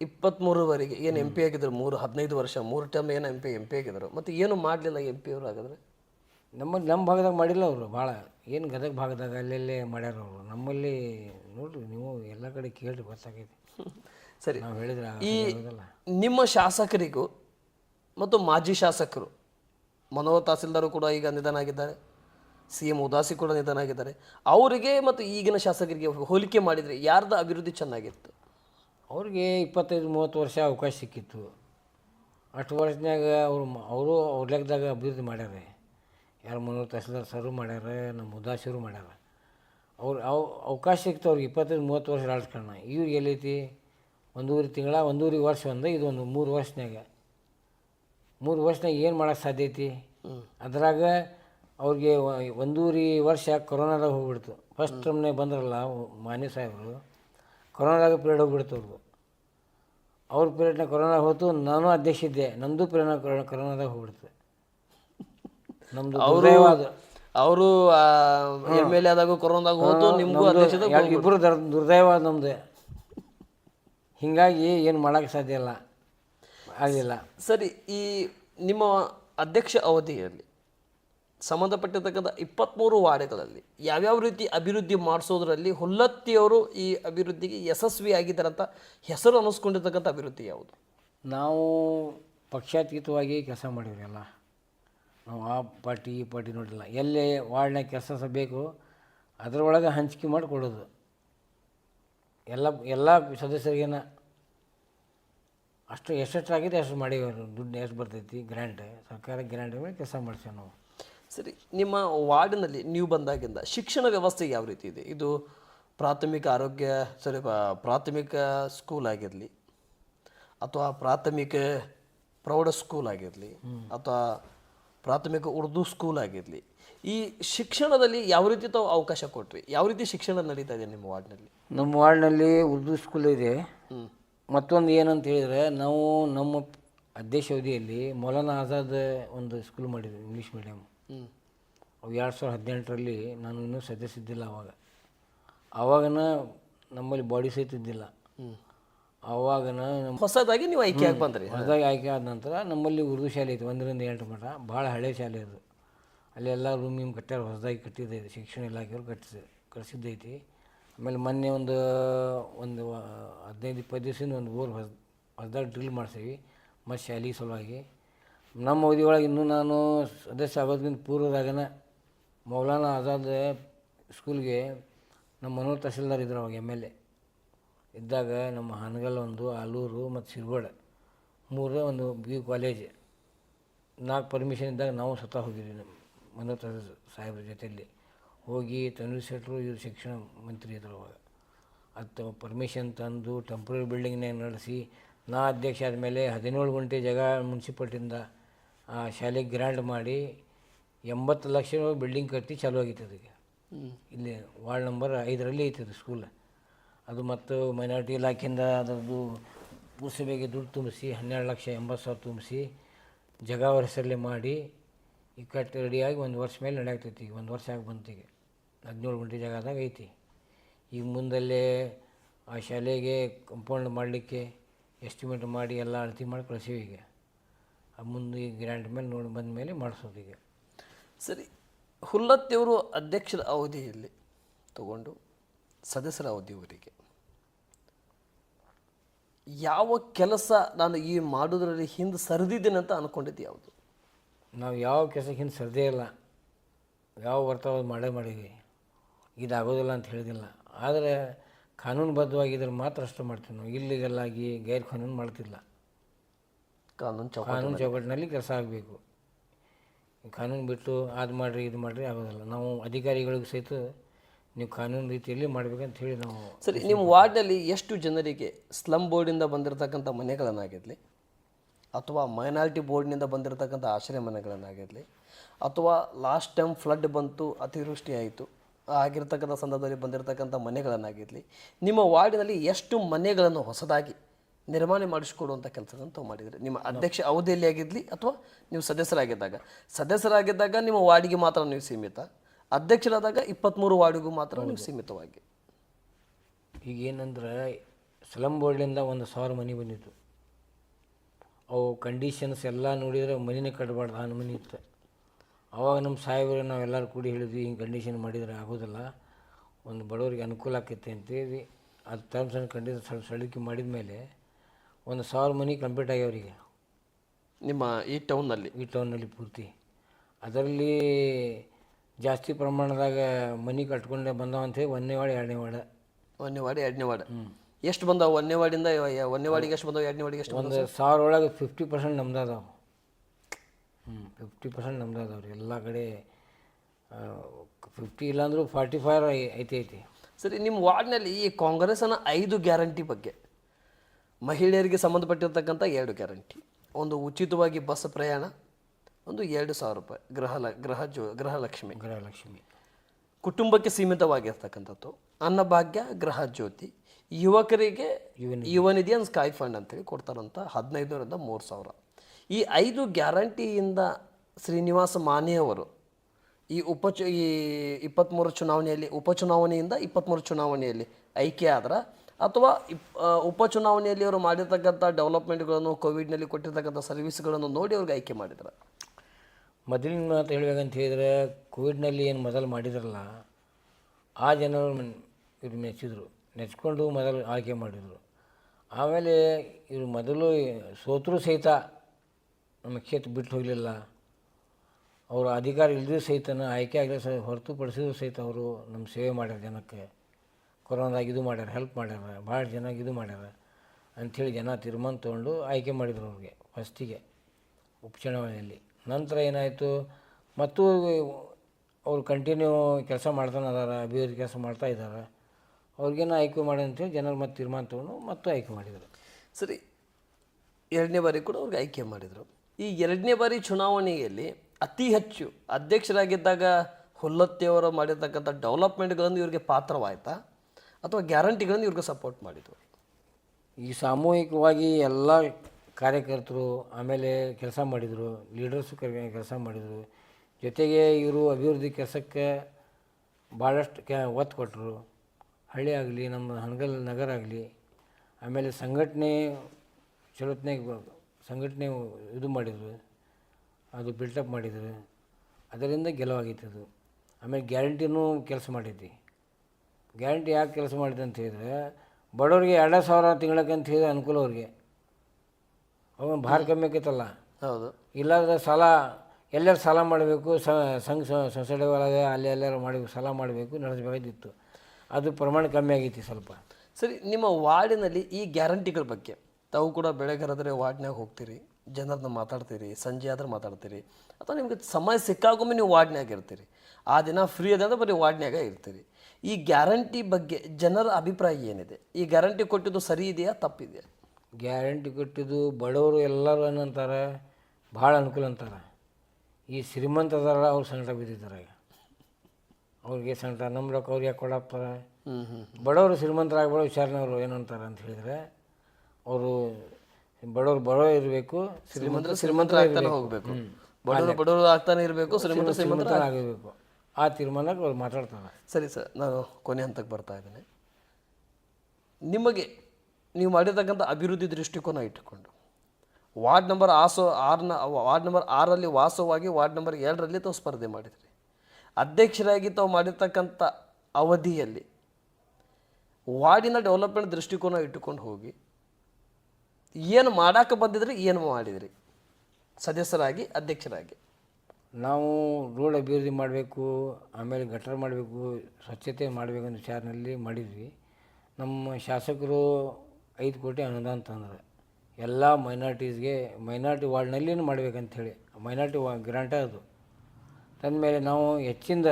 ಇಪ್ಪತ್ತ್ಮೂರವರೆಗೆ ಏನು ಎಂ ಪಿ ಆಗಿದ್ದರು ಮೂರು ಹದಿನೈದು ವರ್ಷ ಮೂರು ಟೈಮ್ ಏನು ಎಂ ಪಿ ಎಂ ಪಿ ಆಗಿದ್ದರು ಮತ್ತು ಏನು ಮಾಡಲಿಲ್ಲ ಎಂ ಪಿ ಅವರು ಹಾಗಾದರೆ? ನಮ್ಮ ನಮ್ಮ ಭಾಗದಾಗ ಮಾಡಿಲ್ಲ ಅವರು ಭಾಳ. ಏನು ಗದಗ ಭಾಗದಾಗ ಅಲ್ಲೆಲ್ಲೇ ಮಾಡ್ಯಾರ ಅವರು. ನಮ್ಮಲ್ಲಿ ನೋಡ್ರಿ ನೀವು ಎಲ್ಲ ಕಡೆ ಕೇಳ್ರಿ ಗೊತ್ತಾಗೈತಿ. ಸರಿ. ನಾವು ಹೇಳಿದ್ರೆ ಈ ನಿಮ್ಮ ಶಾಸಕರಿಗೂ ಮತ್ತು ಮಾಜಿ ಶಾಸಕರು ಮನೋಹರ್ ತಹಸೀಲ್ದಾರು ಕೂಡ ಈಗ ನಿಧನ ಆಗಿದ್ದಾರೆ ಸಿ ಎಂ ಉದಾಸಿ ಕೂಡ ನಿಧನ ಆಗಿದ್ದಾರೆ ಅವರಿಗೆ ಮತ್ತು ಈಗಿನ ಶಾಸಕರಿಗೆ ಹೋಲಿಕೆ ಮಾಡಿದರೆ ಯಾರ್ದು ಅಭಿವೃದ್ಧಿ ಚೆನ್ನಾಗಿತ್ತು? ಅವ್ರಿಗೆ ಇಪ್ಪತ್ತೈದು ಮೂವತ್ತು ವರ್ಷ ಅವಕಾಶ ಸಿಕ್ಕಿತ್ತು. ಅಷ್ಟು ವರ್ಷದಾಗ ಅವರು ಅವರು ಅವ್ರ ಲೆಕ್ಕದಾಗ ಅಭಿವೃದ್ಧಿ ಮಾಡ್ಯಾರೆ. ಯಾರು ಮನೋಹರ್ ತಹಸೀಲ್ದಾರ್ ಸರು ಮಾಡ್ಯಾರ ನಮ್ಮ ಉದಾಸಿಯವರು ಮಾಡ್ಯಾರ. ಅವ್ರು ಅವ್ ಅವಕಾಶ ಸಿಕ್ತು ಅವ್ರಿಗೆ ಇಪ್ಪತ್ತೈದು ಮೂವತ್ತು ವರ್ಷ ರಾಜಕಾರಣ. ಇವ್ರಿಗೆ ಎಲ್ಲೈತಿ? ಒಂದೂವರೆ ತಿಂಗಳ ಒಂದೂವರೆ ವರ್ಷ ಒಂದು ಇದು ಒಂದು ಮೂರು ವರ್ಷನಾಗ ಮೂರು ವರ್ಷನಾಗ ಏನು ಮಾಡೋಕ್ಕೆ ಸಾಧ್ಯ ಐತಿ? ಅದ್ರಾಗ ಅವ್ರಿಗೆ ಒಂದೂವರೆ ವರ್ಷ ಕೊರೋನಾದಾಗ ಹೋಗ್ಬಿಡ್ತು. ಫಸ್ಟ್ ಟ್ರಮ್ನಾಗ ಬಂದ್ರಲ್ಲ ಮಾನ್ಯ ಸಾಹೇಬರು ಕೊರೋನಾದಾಗ ಪೀರಿಯಡ್ ಹೋಗ್ಬಿಡ್ತು ಅವ್ರದ್ದು ಅವ್ರ ಪೀರಿಯಡ್ನ ಕೊರೋನಾ ಹೋಯ್ತು ನಾನು ಅಧ್ಯಕ್ಷ ಇದ್ದೆ. ನಂದು ಪೀರಿಯಡ್ನ ಕೊರೋನಾದಾಗ ಹೋಗ್ಬಿಡ್ತು. ನಮ್ಮದು ದುರ್ದೈವಾದ ಅವರು ಎಂ ಎಲ್ ಎ ಆದಾಗ ಕೊರೋನಾದಾಗ ಹೋತು ನಿಮಗೂ ಇಬ್ಬರು ದರ್ ದುರ್ದೈವ ನಮ್ಮದು ಹೀಗಾಗಿ ಏನು ಮಾಡೋಕ್ಕೆ ಸಾಧ್ಯ ಇಲ್ಲ. ಆಗಲಿಲ್ಲ ಸರಿ ಈ ನಿಮ್ಮ ಅಧ್ಯಕ್ಷ ಅವಧಿಯಲ್ಲಿ ಸಂಬಂಧಪಟ್ಟಿರ್ತಕ್ಕಂಥ ಇಪ್ಪತ್ತ್ಮೂರು ವಾರ್ಡ್ಗಳಲ್ಲಿ ಯಾವ್ಯಾವ ರೀತಿ ಅಭಿವೃದ್ಧಿ ಮಾಡಿಸೋದ್ರಲ್ಲಿ ಹುಲ್ಲತ್ತಿಯವರು ಈ ಅಭಿವೃದ್ಧಿಗೆ ಯಶಸ್ವಿ ಆಗಿದ್ದಾರಂತ ಹೆಸರು ಅನ್ನಿಸ್ಕೊಂಡಿರ್ತಕ್ಕಂಥ ಅಭಿವೃದ್ಧಿ ಯಾವುದು? ನಾವು ಪಕ್ಷಾತೀತವಾಗಿ ಕೆಲಸ ಮಾಡಿವ್ರಿ ಎಲ್ಲ ನಾವು ಆ ಪಾರ್ಟಿ ಈ ಪಾರ್ಟಿ ನೋಡಿಲ್ಲ. ಎಲ್ಲಿ ವಾರ್ಡ್ನಾಗ ಕೆಲಸ ಬೇಕು ಅದರೊಳಗೆ ಹಂಚಿಕೆ ಮಾಡಿ ಕೊಡೋದು ಎಲ್ಲ ಎಲ್ಲ ಸದಸ್ಯರಿಗೇನ ಅಷ್ಟು ಎಷ್ಟೆಷ್ಟಾಗಿದೆ ಅಷ್ಟು ಮಾಡೀವಿ ಅವ್ರು ದುಡ್ಡು ಎಷ್ಟು ಬರ್ತೈತಿ ಗ್ರ್ಯಾಂಟ್ ಸರ್ಕಾರ ಗ್ರ್ಯಾಂಟ್ ಮೇಲೆ ಕೆಲಸ ಮಾಡ್ತೇವೆ ನಾವು. ಸರಿ ನಿಮ್ಮ ವಾರ್ಡಿನಲ್ಲಿ ನೀವು ಬಂದಾಗಿಂದ ಶಿಕ್ಷಣ ವ್ಯವಸ್ಥೆ ಯಾವ ರೀತಿ ಇದೆ? ಇದು ಪ್ರಾಥಮಿಕ ಆರೋಗ್ಯ ಸರಿ ಪ್ರಾಥಮಿಕ ಸ್ಕೂಲ್ ಆಗಿರಲಿ ಅಥವಾ ಪ್ರಾಥಮಿಕ ಪ್ರೌಢ ಸ್ಕೂಲ್ ಆಗಿರಲಿ ಅಥವಾ ಪ್ರಾಥಮಿಕ ಉರ್ದು ಸ್ಕೂಲ್ ಆಗಿರಲಿ. ಈ ಶಿಕ್ಷಣದಲ್ಲಿ ಯಾವ ರೀತಿ ತಾವು ಅವಕಾಶ ಕೊಟ್ರಿ? ಯಾವ ರೀತಿ ಶಿಕ್ಷಣ ನಡೀತಾ ಇದೆ ನಿಮ್ಮ ವಾರ್ಡ್ನಲ್ಲಿ? ನಮ್ಮ ವಾರ್ಡ್ನಲ್ಲಿ ಉರ್ದು ಸ್ಕೂಲ್ ಇದೆ. ಮತ್ತೊಂದು ಏನಂತ ಹೇಳಿದರೆ ನಾವು ನಮ್ಮ ಅಧ್ಯಕ್ಷ ಅವಧಿಯಲ್ಲಿ ಮೌಲಾನಾ ಆಜಾದ್ ಒಂದು ಸ್ಕೂಲ್ ಮಾಡಿದ್ವಿ ಇಂಗ್ಲೀಷ್ ಮೀಡಿಯಮ್ ಅವು ಎರಡು ಸಾವಿರದ ಹದಿನೆಂಟರಲ್ಲಿ ನಾನು ಇನ್ನೂ ಸದಸ್ಯ ಇದ್ದಿಲ್ಲ ಅವಾಗ. ಆವಾಗನ ನಮ್ಮಲ್ಲಿ ಬಾಡಿ ಸಹಿತ ಇದ್ದಿಲ್ಲ. ಆವಾಗನ ಹೊಸದಾಗಿ ನೀವು ಆಯ್ಕೆ ಬಂದ್ರಿ. ಹೊಸದಾಗಿ ಆಯ್ಕೆ ಆದ ನಂತರ ನಮ್ಮಲ್ಲಿ ಉರ್ದು ಶಾಲೆ ಐತಿ ಒಂದರಿಂದ ಎಂಟು ಮಠ. ಭಾಳ ಹಳೆ ಶಾಲೆ ಅದು. ಅಲ್ಲೆಲ್ಲ ರೂಮ್ ಗೀಮ್ ಕಟ್ಟ್ಯಾರ ಹೊಸದಾಗಿ ಕಟ್ಟಿದ್ದೈತಿ ಶಿಕ್ಷಣ ಇಲಾಖೆಯವ್ರು ಕಟ್ಟಿಸಿ ಕಳಿಸಿದ್ದೈತಿ ಆಮೇಲೆ ಮೊನ್ನೆ ಒಂದು ಒಂದು ಹದಿನೈದು ಇಪ್ಪತ್ತು ದಿವಸದಿಂದ ಒಂದು ಬೋರ್ ಹೊಸ ಹೊಸದಾಗಿ ಡ್ರಿಲ್ ಮಾಡ್ಸೀವಿ ಮತ್ತು ಶಾಲೆ ಸಲುವಾಗಿ. ನಮ್ಮ ಅವಧಿ ಒಳಗೆ ಇನ್ನೂ ನಾನು ಸದಸ್ಯ ಆಗೋದ್ರಿಂದ ಪೂರ್ವದಾಗನ ಮೌಲಾನ ಆಜಾದ್ ಸ್ಕೂಲ್ಗೆ ನಮ್ಮ ಮನೋಹರ್ ತಹಸೀಲ್ದಾರ್ ಇದ್ರು ಅವಾಗ ಎಂ ಎಲ್ ಎ. ಇದ್ದಾಗ ನಮ್ಮ ಹಾನಗಲ್ ಒಂದು ಆಲೂರು ಮತ್ತು ಸಿರ್ಗೋಡ ಮೂರೇ ಒಂದು ಬಿ ಕಾಲೇಜ್. ನಾಲ್ಕು ಪರ್ಮಿಷನ್ ಇದ್ದಾಗ ನಾವು ಸ್ವತಃ ಹೋಗಿದ್ವಿ ನಮ್ಮ ತಹಸೀಲ್ ಸಾಹೇಬ್ರ ಜೊತೆಯಲ್ಲಿ. ಹೋಗಿ ತನ್ವೀರ್ ಶೆಟ್ರು ಇವರು ಶಿಕ್ಷಣ ಮಂತ್ರಿ ಇದ್ರು ಅವಾಗ. ಅದು ಪರ್ಮಿಷನ್ ತಂದು ಟೆಂಪ್ರರಿ ಬಿಲ್ಡಿಂಗ್ನಾಗ ನಡೆಸಿ ನಾ ಅಧ್ಯಕ್ಷ ಆದಮೇಲೆ ಹದಿನೇಳು ಗಂಟೆ ಜಾಗ ಮುನ್ಸಿಪಾಲ್ಟಿಯಿಂದ ಆ ಶಾಲೆಗೆ ಗ್ರ್ಯಾಂಡ್ ಮಾಡಿ ಎಂಬತ್ತು ಲಕ್ಷ ಬಿಲ್ಡಿಂಗ್ ಕಟ್ಟಿ ಚಾಲೂ ಆಗಿತ್ತು ಅದಕ್ಕೆ. ಇಲ್ಲಿ ವಾರ್ಡ್ ನಂಬರ್ ಐದರಲ್ಲಿ ಐತೆ ಅದು ಸ್ಕೂಲ್ ಅದು ಮತ್ತು ಮೈನಾರಿಟಿ ಇಲಾಖೆಯಿಂದ ಅದರದ್ದು ಪುರಸಭೆಗೆ ದುಡ್ಡು ತುಂಬಿಸಿ, ಹನ್ನೆರಡು ಲಕ್ಷ ಎಂಬತ್ತು ಸಾವಿರ ತುಂಬಿಸಿ, ಜಾಗ ಹೆಸರಲ್ಲಿ ಮಾಡಿ, ಈ ರೆಡಿಯಾಗಿ ಒಂದು ವರ್ಷ ಮೇಲೆ ನಡೆಯಾಗ್ತೈತಿ ಈಗ ಒಂದು ವರ್ಷ ಆಗಿ ಬಂತು ಈಗ. ಹದಿನೇಳು ಗಂಟೆ ಜಾಗದಾಗ ಐತಿ. ಈಗ ಮುಂದಲ್ಲೇ ಆ ಶಾಲೆಗೆ ಕಂಪೌಂಡ್ ಮಾಡಲಿಕ್ಕೆ ಎಸ್ಟಿಮೇಟ್ ಮಾಡಿ ಎಲ್ಲ ಅಳತಿ ಮಾಡಿ ಕಳಿಸೀವಿ ಈಗ. ಆ ಮುಂದೆ ಈ ಗ್ರ್ಯಾಂಡ್ ಮೇಲೆ ನೋಡಿ ಬಂದ ಮೇಲೆ ಮಾಡಿಸೋದು ಈಗ. ಸರಿ, ಹುಲ್ಲತ್ತಿಯವರು ಅಧ್ಯಕ್ಷರ ಅವಧಿಯಲ್ಲಿ ತಗೊಂಡು ಸದಸ್ಯರ ಅವಧಿಯವರೆಗೆ ಯಾವ ಕೆಲಸ ನಾನು ಈ ಮಾಡೋದ್ರಲ್ಲಿ ಹಿಂದೆ ಸರಿದಿದ್ದೇನೆ ಅಂತ ಅನ್ಕೊಂಡಿದ್ದು ಯಾವುದು? ನಾವು ಯಾವ ಕೆಲಸ ಹಿಂದೆ ಸರ್ದೇ ಇಲ್ಲ. ಯಾವ ವರ್ತಾವ ಮಾಡೇ ಮಾಡೀವಿ ಇದಾಗೋದಿಲ್ಲ ಅಂತ ಹೇಳಿದಿಲ್ಲ. ಆದರೆ ಕಾನೂನುಬದ್ಧವಾಗಿದ್ರೆ ಮಾತ್ರ ಅಷ್ಟು ಮಾಡ್ತೀವಿ ನಾವು. ಇಲ್ಲಿಗೆಲ್ಲಾಗಿ ಗೈರ್ ಕಾನೂನು ಮಾಡ್ತಿಲ್ಲ. ಕಾನೂನು ಚೌಕ ಕಾನೂನು ಚೌಕಟ್ಟಿನಲ್ಲಿ ಕೆಲಸ ಆಗಬೇಕು. ಕಾನೂನು ಬಿಟ್ಟು ಅದು ಮಾಡಿರಿ ಇದು ಮಾಡಿರಿ ಆಗೋದಿಲ್ಲ. ನಾವು ಅಧಿಕಾರಿಗಳಿಗೂ ಸಹಿತ ನೀವು ಕಾನೂನು ರೀತಿಯಲ್ಲಿ ಮಾಡಬೇಕಂತ ಹೇಳಿ ನಾವು ಸರಿ ನಿಮ್ಮ ವಾರ್ಡ್ನಲ್ಲಿ ಎಷ್ಟು ಜನರಿಗೆ ಸ್ಲಮ್ ಬೋರ್ಡಿಂದ ಬಂದಿರತಕ್ಕಂಥ ಮನೆಗಳನ್ನಾಗಿರಲಿ ಅಥವಾ ಮೈನಾರಿಟಿ ಬೋರ್ಡ್ನಿಂದ ಬಂದಿರತಕ್ಕಂಥ ಆಶ್ರಯ ಮನೆಗಳನ್ನಾಗಿರಲಿ ಅಥವಾ ಲಾಸ್ಟ್ ಟೈಮ್ ಫ್ಲಡ್ ಬಂತು ಅತಿವೃಷ್ಟಿ ಆಯಿತು ಆಗಿರ್ತಕ್ಕಂಥ ಸಂದರ್ಭದಲ್ಲಿ ಬಂದಿರತಕ್ಕಂಥ ಮನೆಗಳನ್ನಾಗಿರಲಿ ನಿಮ್ಮ ವಾರ್ಡಿನಲ್ಲಿ ಎಷ್ಟು ಮನೆಗಳನ್ನು ಹೊಸದಾಗಿ ನಿರ್ಮಾಣ ಮಾಡಿಸಿಕೊಡುವಂಥ ಕೆಲಸಗಳನ್ನು ತಾವು ಮಾಡಿದ್ರಿ ನಿಮ್ಮ ಅಧ್ಯಕ್ಷ ಅವಧಿಯಲ್ಲಿ ಆಗಿರಲಿ ಅಥವಾ ನೀವು ಸದಸ್ಯರಾಗಿದ್ದಾಗ? ಸದಸ್ಯರಾಗಿದ್ದಾಗ ನಿಮ್ಮ ವಾರ್ಡಿಗೆ ಮಾತ್ರ ನೀವು ಸೀಮಿತ? ಅಧ್ಯಕ್ಷರಾದಾಗ ಇಪ್ಪತ್ತ್ಮೂರು ವಾರ್ಡಿಗೂ ಮಾತ್ರ ನಿಮ್ಗೆ ಸೀಮಿತವಾಗಿ. ಈಗ ಏನಂದ್ರೆ ಸ್ಲಮ್ ಬೋರ್ಡ್ಲಿಂದ ಒಂದು ಸಾವಿರ ಮನೆ ಬಂದಿತ್ತು. ಅವು ಕಂಡೀಷನ್ಸ್ ಎಲ್ಲ ನೋಡಿದರೆ ಮನೆಯೇ ಕಟ್ಟಬಾರ್ದು ಆ ಮನೆ ಇತ್ತು. ಅವಾಗ ನಮ್ಮ ಸಾಹೇಬರು ನಾವೆಲ್ಲರೂ ಕೂಡಿ ಹೇಳಿದ್ವಿ ಹಿಂಗೆ ಕಂಡೀಷನ್ ಮಾಡಿದರೆ ಆಗೋದಿಲ್ಲ. ಒಂದು ಬಡವರಿಗೆ ಅನುಕೂಲ ಆಕೈತೆ ಅಂತೇಳಿ. ಅದು ಟರ್ಮ್ಸ್ ಅಂಡ್ ಕಂಡೀಷನ್ ಸ್ವಲ್ಪ ಸಡಿಲಿಕೆ ಮಾಡಿದ ಮೇಲೆ ಒಂದು ಸಾವಿರ ಮನೆ ಕಂಪ್ಲೀಟ್ ಆಗ್ಯಾವ್ರಿಗೆ ನಿಮ್ಮ ಈ ಟೌನ್ನಲ್ಲಿ ಈ ಟೌನ್ನಲ್ಲಿ ಪೂರ್ತಿ. ಅದರಲ್ಲಿ ಜಾಸ್ತಿ ಪ್ರಮಾಣದಾಗ ಮನೆ ಕಟ್ಕೊಂಡೆ ಬಂದಾವ ಅಂತೇಳಿ ಒಂದನೇ ವಾಡಿ ಎರಡನೇ ವಾಡ. ಒಂದನೇ ವಾಡಿ ಎರಡನೇ ವಾರ್ಡ್ ಎಷ್ಟು ಬಂದಾವ ಒಂದನೇ ವಾರ್ಡಿಂದ ಯ- ಒಂದನೇ ವಾಡಿಗೆ ಎಷ್ಟು ಬಂದಾವ ಎರಡನೇ ವಾಡಿಗೆ ಎಷ್ಟು ಒಂದು ಸಾವಿರ ಒಳಗೆ ಫಿಫ್ಟಿ ಪರ್ಸೆಂಟ್ ನಮ್ದು ಅದಾವ ಹ್ಞೂ ಫಿಫ್ಟಿ ಪರ್ಸೆಂಟ್ ನಮ್ದು ಅದಾವ ರೀ. ಎಲ್ಲ ಕಡೆ ಫಿಫ್ಟಿ ಇಲ್ಲಾಂದ್ರೂ ಫಾರ್ಟಿ ಫೈವ್ ಐತಿ ಐತಿ. ಸರಿ ನಿಮ್ಮ ವಾರ್ಡ್ನಲ್ಲಿ ಈ ಕಾಂಗ್ರೆಸ್ನ ಐದು ಗ್ಯಾರಂಟಿ ಬಗ್ಗೆ ಮಹಿಳೆಯರಿಗೆ ಸಂಬಂಧಪಟ್ಟಿರ್ತಕ್ಕಂಥ ಎರಡು ಗ್ಯಾರಂಟಿ. ಒಂದು ಉಚಿತವಾಗಿ ಬಸ್ ಪ್ರಯಾಣ ಒಂದು ಎರಡು ಸಾವಿರ ರೂಪಾಯಿ ಗೃಹ ಲ ಗೃಹ ಜೋ ಗೃಹಲಕ್ಷ್ಮಿ ಗೃಹಲಕ್ಷ್ಮಿ ಕುಟುಂಬಕ್ಕೆ ಸೀಮಿತವಾಗಿರ್ತಕ್ಕಂಥದ್ದು ಅನ್ನಭಾಗ್ಯ ಗೃಹ ಜ್ಯೋತಿ ಯುವಕರಿಗೆ ಯುವ ನಿಧಿ ಅಂಡ್ ಸ್ಕೈ ಫಂಡ್ ಅಂತೇಳಿ ಕೊಡ್ತಾರಂತ ಹದಿನೈದರಿಂದ ಮೂರು ಸಾವಿರ. ಈ ಐದು ಗ್ಯಾರಂಟಿಯಿಂದ ಶ್ರೀನಿವಾಸ ಮಾನೆಯವರು ಈ ಉಪಚು ಈ ಇಪ್ಪತ್ತ್ಮೂರು ಚುನಾವಣೆಯಲ್ಲಿ ಉಪಚುನಾವಣೆಯಿಂದ ಇಪ್ಪತ್ತ್ಮೂರು ಚುನಾವಣೆಯಲ್ಲಿ ಆಯ್ಕೆ ಆದ್ರೆ ಅಥವಾ ಇಪ್ ಉಪ ಉಪಚುನಾವಣೆಯಲ್ಲಿ ಅವರು ಮಾಡಿರ್ತಕ್ಕಂಥ ಡೆವಲಪ್ಮೆಂಟ್ಗಳನ್ನು ಕೋವಿಡ್ನಲ್ಲಿ ಕೊಟ್ಟಿರ್ತಕ್ಕಂಥ ಸರ್ವಿಸ್ಗಳನ್ನು ನೋಡಿ ಅವ್ರಿಗೆ ಆಯ್ಕೆ ಮಾಡಿದ್ರು. ಮೊದಲಿನ ಮಾತು ಹೇಳ್ಬೇಕಂತ ಹೇಳಿದ್ರೆ, ಕೋವಿಡ್ನಲ್ಲಿ ಏನು ಮೊದಲು ಮಾಡಿದ್ರಲ್ಲ, ಆ ಜನರು ಇವರು ಮೆಚ್ಚಿದ್ರು. ನೆಚ್ಕೊಂಡು ಮೊದಲು ಆಯ್ಕೆ ಮಾಡಿದರು. ಆಮೇಲೆ ಇವರು ಮೊದಲು ಸೋತರೂ ಸಹಿತ ನಮ್ಮ ಕ್ಷೇತ್ರ ಬಿಟ್ಟು ಹೋಗಲಿಲ್ಲ. ಅವರು ಅಧಿಕಾರ ಇಲ್ಲದೇ ಸಹಿತ ಆಯ್ಕೆ ಆಗಲಿ ಸಹ ಹೊರತುಪಡಿಸಿದ್ರು ಸಹಿತ ಅವರು ನಮ್ಮ ಸೇವೆ ಮಾಡ್ಯಾರ ಜನಕ್ಕೆ. ಕೊರೋನಾದಾಗ ಇದು ಮಾಡ್ಯಾರ, ಹೆಲ್ಪ್ ಮಾಡ್ಯಾರ, ಭಾಳ ಜನ ಇದು ಮಾಡ್ಯಾರ ಅಂಥೇಳಿ ಜನ ತೀರ್ಮಾನ ತೊಗೊಂಡು ಆಯ್ಕೆ ಮಾಡಿದರು ಅವ್ರಿಗೆ, ಫಸ್ಟಿಗೆ, ಉಪಚುನಾವಣೆಯಲ್ಲಿ. ನಂತರ ಏನಾಯಿತು? ಮತ್ತು ಅವ್ರು ಕಂಟಿನ್ಯೂ ಕೆಲಸ ಮಾಡ್ತಾನೆ ಅದಾರ ಅಭಿವೃದ್ಧಿ ಕೆಲಸ ಮಾಡ್ತಾ ಇದ್ದಾರೆ ಅವ್ರಿಗೇನು ಆಯ್ಕೆ ಮಾಡಿ ಅಂತೇಳಿ ಜನರು ಮತ್ತು ತೀರ್ಮಾನ ತೊಗೊಂಡು ಮತ್ತು ಆಯ್ಕೆ ಮಾಡಿದರು. ಸರಿ ಎರಡನೇ ಬಾರಿ ಕೂಡ ಅವ್ರಿಗೆ ಆಯ್ಕೆ ಮಾಡಿದರು. ಈ ಎರಡನೇ ಬಾರಿ ಚುನಾವಣೆಯಲ್ಲಿ ಅತಿ ಹೆಚ್ಚು ಅಧ್ಯಕ್ಷರಾಗಿದ್ದಾಗ ಹುಲ್ಲತ್ತಿಯವರು ಮಾಡಿರ್ತಕ್ಕಂಥ ಡೆವಲಪ್ಮೆಂಟ್ಗಳನ್ನು ಇವ್ರಿಗೆ ಪಾತ್ರವಾಯ್ತಾ? ಅಥವಾ ಗ್ಯಾರಂಟಿಗಳನ್ನು ಇವ್ರಿಗೆ ಸಪೋರ್ಟ್ ಮಾಡಿದರು ಈ ಸಾಮೂಹಿಕವಾಗಿ ಎಲ್ಲ ಕಾರ್ಯಕರ್ತರು ಆಮೇಲೆ ಕೆಲಸ ಮಾಡಿದರು ಲೀಡರ್ಸು ಕೆಲಸ ಮಾಡಿದರು. ಜೊತೆಗೆ ಇವರು ಅಭಿವೃದ್ಧಿ ಕೆಲಸಕ್ಕೆ ಭಾಳಷ್ಟು ಕೆ, ಒತ್ತು ಕೊಟ್ಟರು ಹಳ್ಳಿ ಆಗಲಿ, ನಮ್ಮ ಹನಗಲ್ ನಗರ ಆಗಲಿ, ಆಮೇಲೆ ಸಂಘಟನೆ ಚಲೋತ್ನಾಗ ಸಂಘಟನೆ ಇದು ಮಾಡಿದರು. ಅದು ಬಿಲ್ಟಪ್ ಮಾಡಿದರು. ಅದರಿಂದ ಗೆಲುವಾಗೈತೆ ಅದು. ಆಮೇಲೆ ಗ್ಯಾರಂಟಿನೂ ಕೆಲಸ ಮಾಡಿದ್ವಿ. ಗ್ಯಾರಂಟಿ ಯಾಕೆ ಕೆಲಸ ಮಾಡಿದೆ ಅಂತ ಹೇಳಿದ್ರೆ, ಬಡವ್ರಿಗೆ ಎರಡು ಸಾವಿರ ತಿಂಗಳಕ್ಕೆ ಅಂತ ಹೇಳಿದ್ರೆ ಅನುಕೂಲ ಅವ್ರಿಗೆ. ಅವಾಗ ಭಾರ ಕಮ್ಮಿ ಆಕೈತಲ್ಲ ಹೌದು. ಇಲ್ಲಾಂದ್ರೆ ಸಾಲ ಎಲ್ಲರೂ ಸಾಲ ಮಾಡಬೇಕು ಸಂಘ ಸೊಸೈಟಿ ಒಳಗೆ ಅಲ್ಲಿ ಎಲ್ಲರೂ ಮಾಡಿ ಸಾಲ ಮಾಡಬೇಕು ನಡೆಸಬೇಕಾಗಿತ್ತು ಅದು ಪ್ರಮಾಣ ಕಮ್ಮಿ ಆಗೈತಿ ಸ್ವಲ್ಪ. ಸರಿ ನಿಮ್ಮ ವಾರ್ಡಿನಲ್ಲಿ ಈ ಗ್ಯಾರಂಟಿಗಳ ಬಗ್ಗೆ ತಾವು ಕೂಡ ಬೆಳಗ್ಗೆರಾದರೆ ವಾರ್ಡ್ನಾಗ ಹೋಗ್ತೀರಿ ಜನರನ್ನ ಮಾತಾಡ್ತೀರಿ ಸಂಜೆ ಆದ್ರೆ ಮಾತಾಡ್ತೀರಿ ಅಥವಾ ನಿಮಗೆ ಸಮಯ ಸಿಕ್ಕಾಗೊಮ್ಮೆ ನೀವು ವಾರ್ಡ್ನಾಗ ಇರ್ತೀರಿ ಆ ದಿನ ಫ್ರೀ ಅದ ಬರೀ ವಾರ್ಡ್ನಾಗ ಇರ್ತೀರಿ. ಈ ಗ್ಯಾರಂಟಿ ಬಗ್ಗೆ ಜನರ ಅಭಿಪ್ರಾಯ ಏನಿದೆ? ಈ ಗ್ಯಾರಂಟಿ ಕೊಟ್ಟಿದ್ದು ಸರಿ ಇದೆಯಾ ತಪ್ಪಿದೆಯಾ? ಗ್ಯಾರಂಟಿ ಕೊಟ್ಟಿದ್ದು ಬಡವರು ಎಲ್ಲರೂ ಏನಂತಾರೆ? ಭಾಳ ಅನುಕೂಲ ಅಂತಾರೆ. ಈ ಶ್ರೀಮಂತ ಅದಾರಲ್ಲ ಅವ್ರು ಸಂಕಟ ಬಿದ್ದಿದ್ದಾರೆ ಅವ್ರಿಗೆ ಸಂಕಟ ನಮ್ಮ ರೊಕ್ಕ ಅವ್ರು ಯಾಕೆ ಹ್ಮ್ ಬಡವರು ಶ್ರೀಮಂತರಾಗ್ಬೇಡ ವಿಚಾರಣೆಯವರು ಏನಂತಾರೆ ಅಂತ ಹೇಳಿದರೆ ಅವರು ಬಡವರು ಬಡವ ಇರಬೇಕು ಶ್ರೀಮಂತರು ಶ್ರೀಮಂತರ ಆಗ್ತಾನೆ ಹೋಗ್ಬೇಕು. ಬಡವರು ಬಡವರು ಆಗ್ತಾನೆ ಇರಬೇಕು ಶ್ರೀಮಂತ ಶ್ರೀಮಂತರ ಆಗಬೇಕು ಆ ತೀರ್ಮಾನಕ್ಕೆ ಅವ್ರು ಮಾತಾಡ್ತಾರೆ. ಸರಿ ಸರ್ ನಾನು ಕೊನೆ ಹಂತಕ್ಕೆ ಬರ್ತಾ ಇದ್ದೀನಿ. ನಿಮಗೆ ನೀವು ಮಾಡಿರ್ತಕ್ಕಂಥ ಅಭಿವೃದ್ಧಿ ದೃಷ್ಟಿಕೋನ ಇಟ್ಟುಕೊಂಡು. ವಾರ್ಡ್ ನಂಬರ್ ಆಸೋ ಆರ್ನ ವಾರ್ಡ್ ನಂಬರ್ ಆರಲ್ಲಿ ವಾಸವಾಗಿ ವಾರ್ಡ್ ನಂಬರ್ ಎರಡರಲ್ಲಿ ತಾವು ಸ್ಪರ್ಧೆ ಮಾಡಿದ್ರಿ. ಅಧ್ಯಕ್ಷರಾಗಿ ತಾವು ಮಾಡಿರ್ತಕ್ಕಂಥ ಅವಧಿಯಲ್ಲಿ ವಾರ್ಡಿನ ಡೆವಲಪ್ಮೆಂಟ್ ದೃಷ್ಟಿಕೋನ ಇಟ್ಟುಕೊಂಡು ಹೋಗಿ, ಏನು ಮಾಡಕ್ಕೆ ಬಂದಿದ್ರಿ, ಏನು ಮಾಡಿದ್ರಿ, ಸದಸ್ಯರಾಗಿ, ಅಧ್ಯಕ್ಷರಾಗಿ. ನಾವು ರೋಡ್ ಅಭಿವೃದ್ಧಿ ಮಾಡಬೇಕು, ಆಮೇಲೆ ಗಟರ್ ಮಾಡಬೇಕು, ಸ್ವಚ್ಛತೆ ಮಾಡಬೇಕು ಅಂತ ವಿಚಾರದಲ್ಲಿ ಮಾಡಿದ್ವಿ. ನಮ್ಮ ಶಾಸಕರು ಐದು ಕೋಟಿ ಅನುದಾನ ತಂದರು ಎಲ್ಲ ಮೈನಾರ್ಟೀಸ್ಗೆ ಮೈನಾರಿಟಿ ವಾರ್ಡ್ನಲ್ಲಿ ಮಾಡಬೇಕಂಥೇಳಿ ಮೈನಾರ್ಟಿ ವಾ, ಗ್ರಾಂಟ ಅದು. ತಂದಮೇಲೆ ನಾವು ಹೆಚ್ಚಿಂದ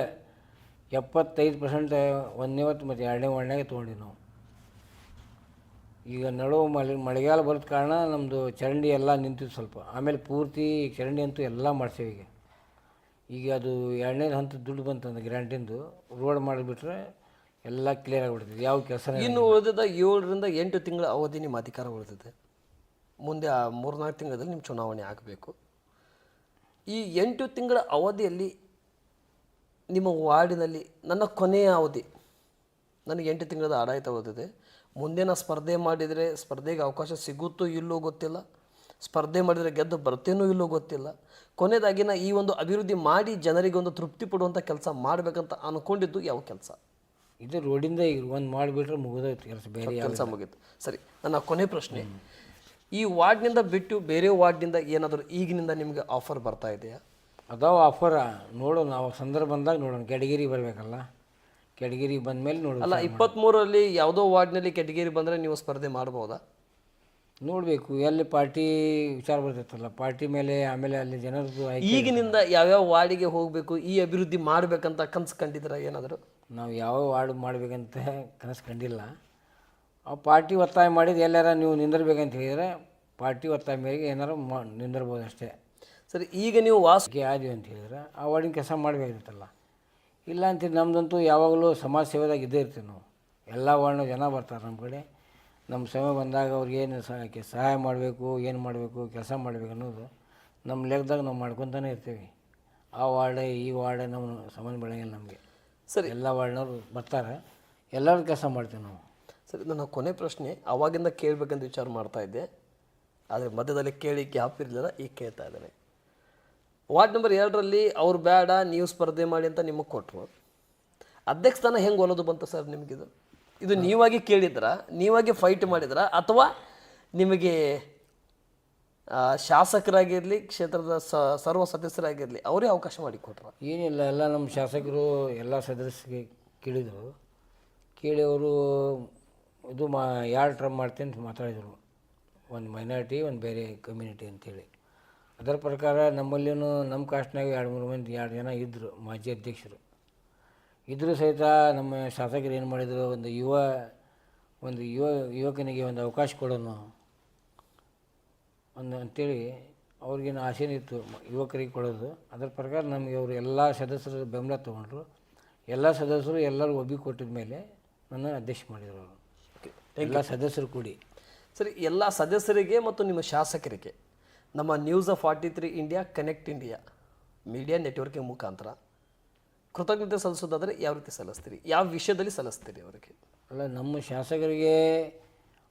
ಎಪ್ಪತ್ತೈದು ಪರ್ಸೆಂಟ್ ಒಂದನೇ ಹೊತ್ತು ಮತ್ತು ಎರಡನೇ ವಾರ್ಡ್ನಾಗೆ ತೊಗೊಂಡಿವಿ ನಾವು. ಈಗ ನಡುವು ಮಳೆ, ಮಳೆಗಾಲ ಬರೋದ ಕಾರಣ ನಮ್ಮದು ಚರಂಡಿ ಎಲ್ಲ ನಿಂತಿದ್ದು ಸ್ವಲ್ಪ. ಆಮೇಲೆ ಪೂರ್ತಿ ಚರಂಡಿ ಅಂತೂ ಎಲ್ಲ ಮಾಡ್ಸೇವೆ ಈಗ. ಈಗ ಅದು ಎರಡನೇ ಹಂತ ದುಡ್ಡು ಬಂತಂದು ಗ್ರ್ಯಾಂಟಿಂದು ರೋಡ್ ಮಾಡಿಬಿಟ್ರೆ ಎಲ್ಲ ಕ್ಲಿಯರ್ ಆಗಿಬಿಡ್ತದೆ. ಯಾವ ಕೆಲಸ ಇನ್ನು ಉಳಿದಿದ್ದ ಏಳರಿಂದ ಎಂಟು ತಿಂಗಳ ಅವಧಿ ನಿಮ್ಮ ಅಧಿಕಾರ ಉಳಿದಿದೆ. ಮುಂದೆ ಆ ಮೂರ್ನಾಲ್ಕು ತಿಂಗಳಲ್ಲಿ ನಿಮ್ಮ ಚುನಾವಣೆ ಆಗಬೇಕು. ಈ ಎಂಟು ತಿಂಗಳ ಅವಧಿಯಲ್ಲಿ ನಿಮ್ಮ ವಾರ್ಡಿನಲ್ಲಿ ನನ್ನ ಕೊನೆಯ ಅವಧಿ, ನನಗೆ ಎಂಟು ತಿಂಗಳದ ಆಡಳಿತ ಉಳಿದಿದೆ. ಮುಂದೆ ನಾನು ಸ್ಪರ್ಧೆ ಮಾಡಿದರೆ ಸ್ಪರ್ಧೆಗೆ ಅವಕಾಶ ಸಿಗುತ್ತೋ ಇಲ್ಲೋ ಗೊತ್ತಿಲ್ಲ. ಸ್ಪರ್ಧೆ ಮಾಡಿದರೆ ಗೆದ್ದು ಬರ್ತೇನೋ ಇಲ್ಲೋ ಗೊತ್ತಿಲ್ಲ. ಕೊನೆಯದಾಗಿ ಈ ಒಂದು ಅಭಿವೃದ್ಧಿ ಮಾಡಿ ಜನರಿಗೆ ಒಂದು ತೃಪ್ತಿ ಪಡುವಂಥ ಕೆಲಸ ಮಾಡಬೇಕಂತ ಅಂದ್ಕೊಂಡಿದ್ದು ಯಾವ ಕೆಲಸ? ಇದು ರೋಡಿಂದ ಈಗ ಒಂದು ಮಾಡಿಬಿಟ್ರೆ ಮುಗಿದೋಯ್ತು ಕೆಲಸ ಬೇರೆ ಕೆಲಸ ಮುಗೀತು. ಸರಿ ನನ್ನ ಕೊನೆ ಪ್ರಶ್ನೆ. ಈ ವಾರ್ಡ್ನಿಂದ ಬಿಟ್ಟು ಬೇರೆ ವಾರ್ಡ್ನಿಂದ ಏನಾದರೂ ಈಗಿನಿಂದ ನಿಮಗೆ ಆಫರ್ ಬರ್ತಾ ಇದೆಯಾ? ಅದಾವ ಆಫರ ನೋಡು ನಾವು ಸಂದರ್ಭ ಬಂದಾಗ ನೋಡೋಣ. ಕೆಡಗಿರಿ ಬರಬೇಕಲ್ಲ. ಕೆಡಗಿರಿ ಬಂದಮೇಲೆ ನೋಡೋಣ. ಅಲ್ಲ ಇಪ್ಪತ್ತ್ಮೂರರಲ್ಲಿ ಯಾವುದೋ ವಾರ್ಡ್ನಲ್ಲಿ ಕೆಡಗಿರಿ ಬಂದರೆ ನೀವು ಸ್ಪರ್ಧೆ ಮಾಡ್ಬೋದಾ? ನೋಡಬೇಕು. ಎಲ್ಲಿ ಪಾರ್ಟಿ ವಿಚಾರ ಬರ್ತೈತಲ್ಲ. ಪಾರ್ಟಿ ಮೇಲೆ ಆಮೇಲೆ ಅಲ್ಲಿ ಜನರದ್ದು ಆಯ್ಕೆ ಈಗಿನಿಂದ ಯಾವ್ಯಾವ ವಾರ್ಡಿಗೆ ಹೋಗಬೇಕು ಈ ಅಭಿವೃದ್ಧಿ ಮಾಡಬೇಕಂತ ಕನಸು ಕಂಡಿದ್ದೀರಾ ಏನಾದರೂ? ನಾವು ಯಾವ ವಾರ್ಡ್ ಮಾಡಬೇಕಂತ ಕನಸು ಕಂಡಿಲ್ಲ. ಆ ಪಾರ್ಟಿ ಒತ್ತಾಯ ಮಾಡಿದ ಎಲ್ಲಾರ ನೀವು ನಿಂದಿರ್ಬೇಕಂತ ಹೇಳಿದರೆ ಪಾರ್ಟಿ ಒತ್ತಾಯ ಮೇರೆಗೆ ಏನಾರು ಮಾ ನಿಂದಿರ್ಬೋದು ಅಷ್ಟೇ. ಸರಿ ಈಗ ನೀವು ವಾಸ ಗೆ ಆದ್ವಿ ಅಂತ ಹೇಳಿದ್ರೆ ಆ ವಾರ್ಡಿನ ಕೆಲಸ ಮಾಡಬೇಕಾಗಿತ್ತಲ್ಲ ಇಲ್ಲ ಅಂತ ನಮ್ಮದಂತೂ ಯಾವಾಗಲೂ ಸಮಾಜ ಸೇವೆದಾಗ ಇದ್ದೇ ಇರ್ತೀವಿ ನಾವು. ಎಲ್ಲ ವಾರ್ಡ್ನ ಜನ ಬರ್ತಾರೆ ನಮ್ಮ ಕಡೆ. ನಮ್ಮ ಸಮಯ ಬಂದಾಗ ಅವ್ರಿಗೆ ಏನು ಸಹಾಯ ಮಾಡಬೇಕು ಏನು ಮಾಡಬೇಕು ಕೆಲಸ ಮಾಡಬೇಕು ಅನ್ನೋದು ನಮ್ಮ ಲೆಕ್ಕದಾಗ ನಾವು ಮಾಡ್ಕೊತಾನೆ ಇರ್ತೀವಿ. ಆ ವಾರ್ಡ್ ಈ ವಾರ್ಡ್ ನಮ್ಮ ಸಂಬಂಧ ಬೆಳೆಯಲ್ಲ ನಮಗೆ. ಸರಿ. ಎಲ್ಲ ವರ್ಣರು ಬರ್ತಾರೆ. ಎಲ್ಲರೂ ಕೆಲಸ ಮಾಡ್ತೀವಿ ನಾವು. ಸರಿ ನನ್ನ ಕೊನೆ ಪ್ರಶ್ನೆ ಅವಾಗಿಂದ ಕೇಳಬೇಕಂತ ವಿಚಾರ ಮಾಡ್ತಾ ಇದ್ದೆ. ಆದರೆ ಮಧ್ಯದಲ್ಲಿ ಕೇಳಿ ಗ್ಯಾಪ್ ಇರಲಿಲ್ಲ ಈಗ ಕೇಳ್ತಾ ಇದ್ದೇನೆ. ವಾರ್ಡ್ ನಂಬರ್ ಎರಡರಲ್ಲಿ ಅವ್ರು ಬೇಡ ನೀವು ಸ್ಪರ್ಧೆ ಮಾಡಿ ಅಂತ ನಿಮಗೆ ಕೊಟ್ಟರು ಅಧ್ಯಕ್ಷ ಸ್ಥಾನ ಹೆಂಗೆ ಒಲೋದು ಬಂತು ಸರ್ ನಿಮಗಿದು? ಇದು ನೀವಾಗಿ ಕೇಳಿದ್ರ? ನೀವಾಗಿ ಫೈಟ್ ಮಾಡಿದ್ರ? ಅಥವಾ ನಿಮಗೆ ಶಾಸಕರಾಗಿರಲಿ, ಕ್ಷೇತ್ರದ ಸ, ಸರ್ವ ಸದಸ್ಯರಾಗಿರಲಿ, ಅವರೇ ಅವಕಾಶ ಮಾಡಿಕೊಟ್ರು. ಏನಿಲ್ಲ, ಎಲ್ಲ ನಮ್ಮ ಶಾಸಕರು, ಎಲ್ಲ ಸದಸ್ಯರಿಗೆ ಕೇಳಿದರು. ಕೇಳಿ ಅವರು, ಇದು ಮಾ, ಯಾರು ಟ್ರಮ್ ಮಾಡ್ತೀನಿ ಅಂತ ಮಾತಾಡಿದರು. ಒಂದು ಮೈನಾರಿಟಿ ಒಂದು ಬೇರೆ ಕಮ್ಯುನಿಟಿ ಅಂತೇಳಿ. ಅದರ ಪ್ರಕಾರ ನಮ್ಮಲ್ಲಿನೂ, ನಮ್ಮ ಕಾಸ್ಟ್ನಾಗ ಎರಡು ಮೂರು ಮಂದಿ, ಎರಡು ಜನ ಇದ್ದರು ಮಾಜಿ ಅಧ್ಯಕ್ಷರು. ಇದ್ದರೂ ಸಹಿತ ನಮ್ಮ ಶಾಸಕರು ಏನು ಮಾಡಿದರು, ಒಂದು ಯುವ ಒಂದು ಯುವ, ಯುವಕನಿಗೆ ಒಂದು ಅವಕಾಶ ಕೊಡೋಣ ಒಂದು ಅಂತೇಳಿ ಅವ್ರಿಗೇನು ಆಸೆನಿತ್ತು ಯುವಕರಿಗೆ ಕೊಡೋದು. ಅದರ ಪ್ರಕಾರ ನಮಗೆ ಅವರು ಎಲ್ಲ ಸದಸ್ಯರು ಬೆಂಬಲ ತೊಗೊಂಡ್ರು. ಎಲ್ಲ ಸದಸ್ಯರು ಎಲ್ಲರೂ ಒಬ್ಬಿ ಕೊಟ್ಟಿದ ಮೇಲೆ ನನ್ನ ಅಧ್ಯಕ್ಷ ಮಾಡಿದರು ಅವರು. ಎಲ್ಲ ಸದಸ್ಯರು ಕೂಡಿ. ಸರಿ ಎಲ್ಲ ಸದಸ್ಯರಿಗೆ ಮತ್ತು ನಿಮ್ಮ ಶಾಸಕರಿಗೆ ನಮ್ಮ news of forty three India connect India media networking ಮುಖಾಂತರ ಕೃತಜ್ಞತೆ ಸಲ್ಲಿಸೋದಾದರೆ ಯಾವ ರೀತಿ ಸಲ್ಲಿಸ್ತೀರಿ? ಯಾವ ವಿಷಯದಲ್ಲಿ ಸಲ್ಲಿಸ್ತೀರಿ ಅವರಿಗೆ? ಅಲ್ಲ ನಮ್ಮ ಶಾಸಕರಿಗೆ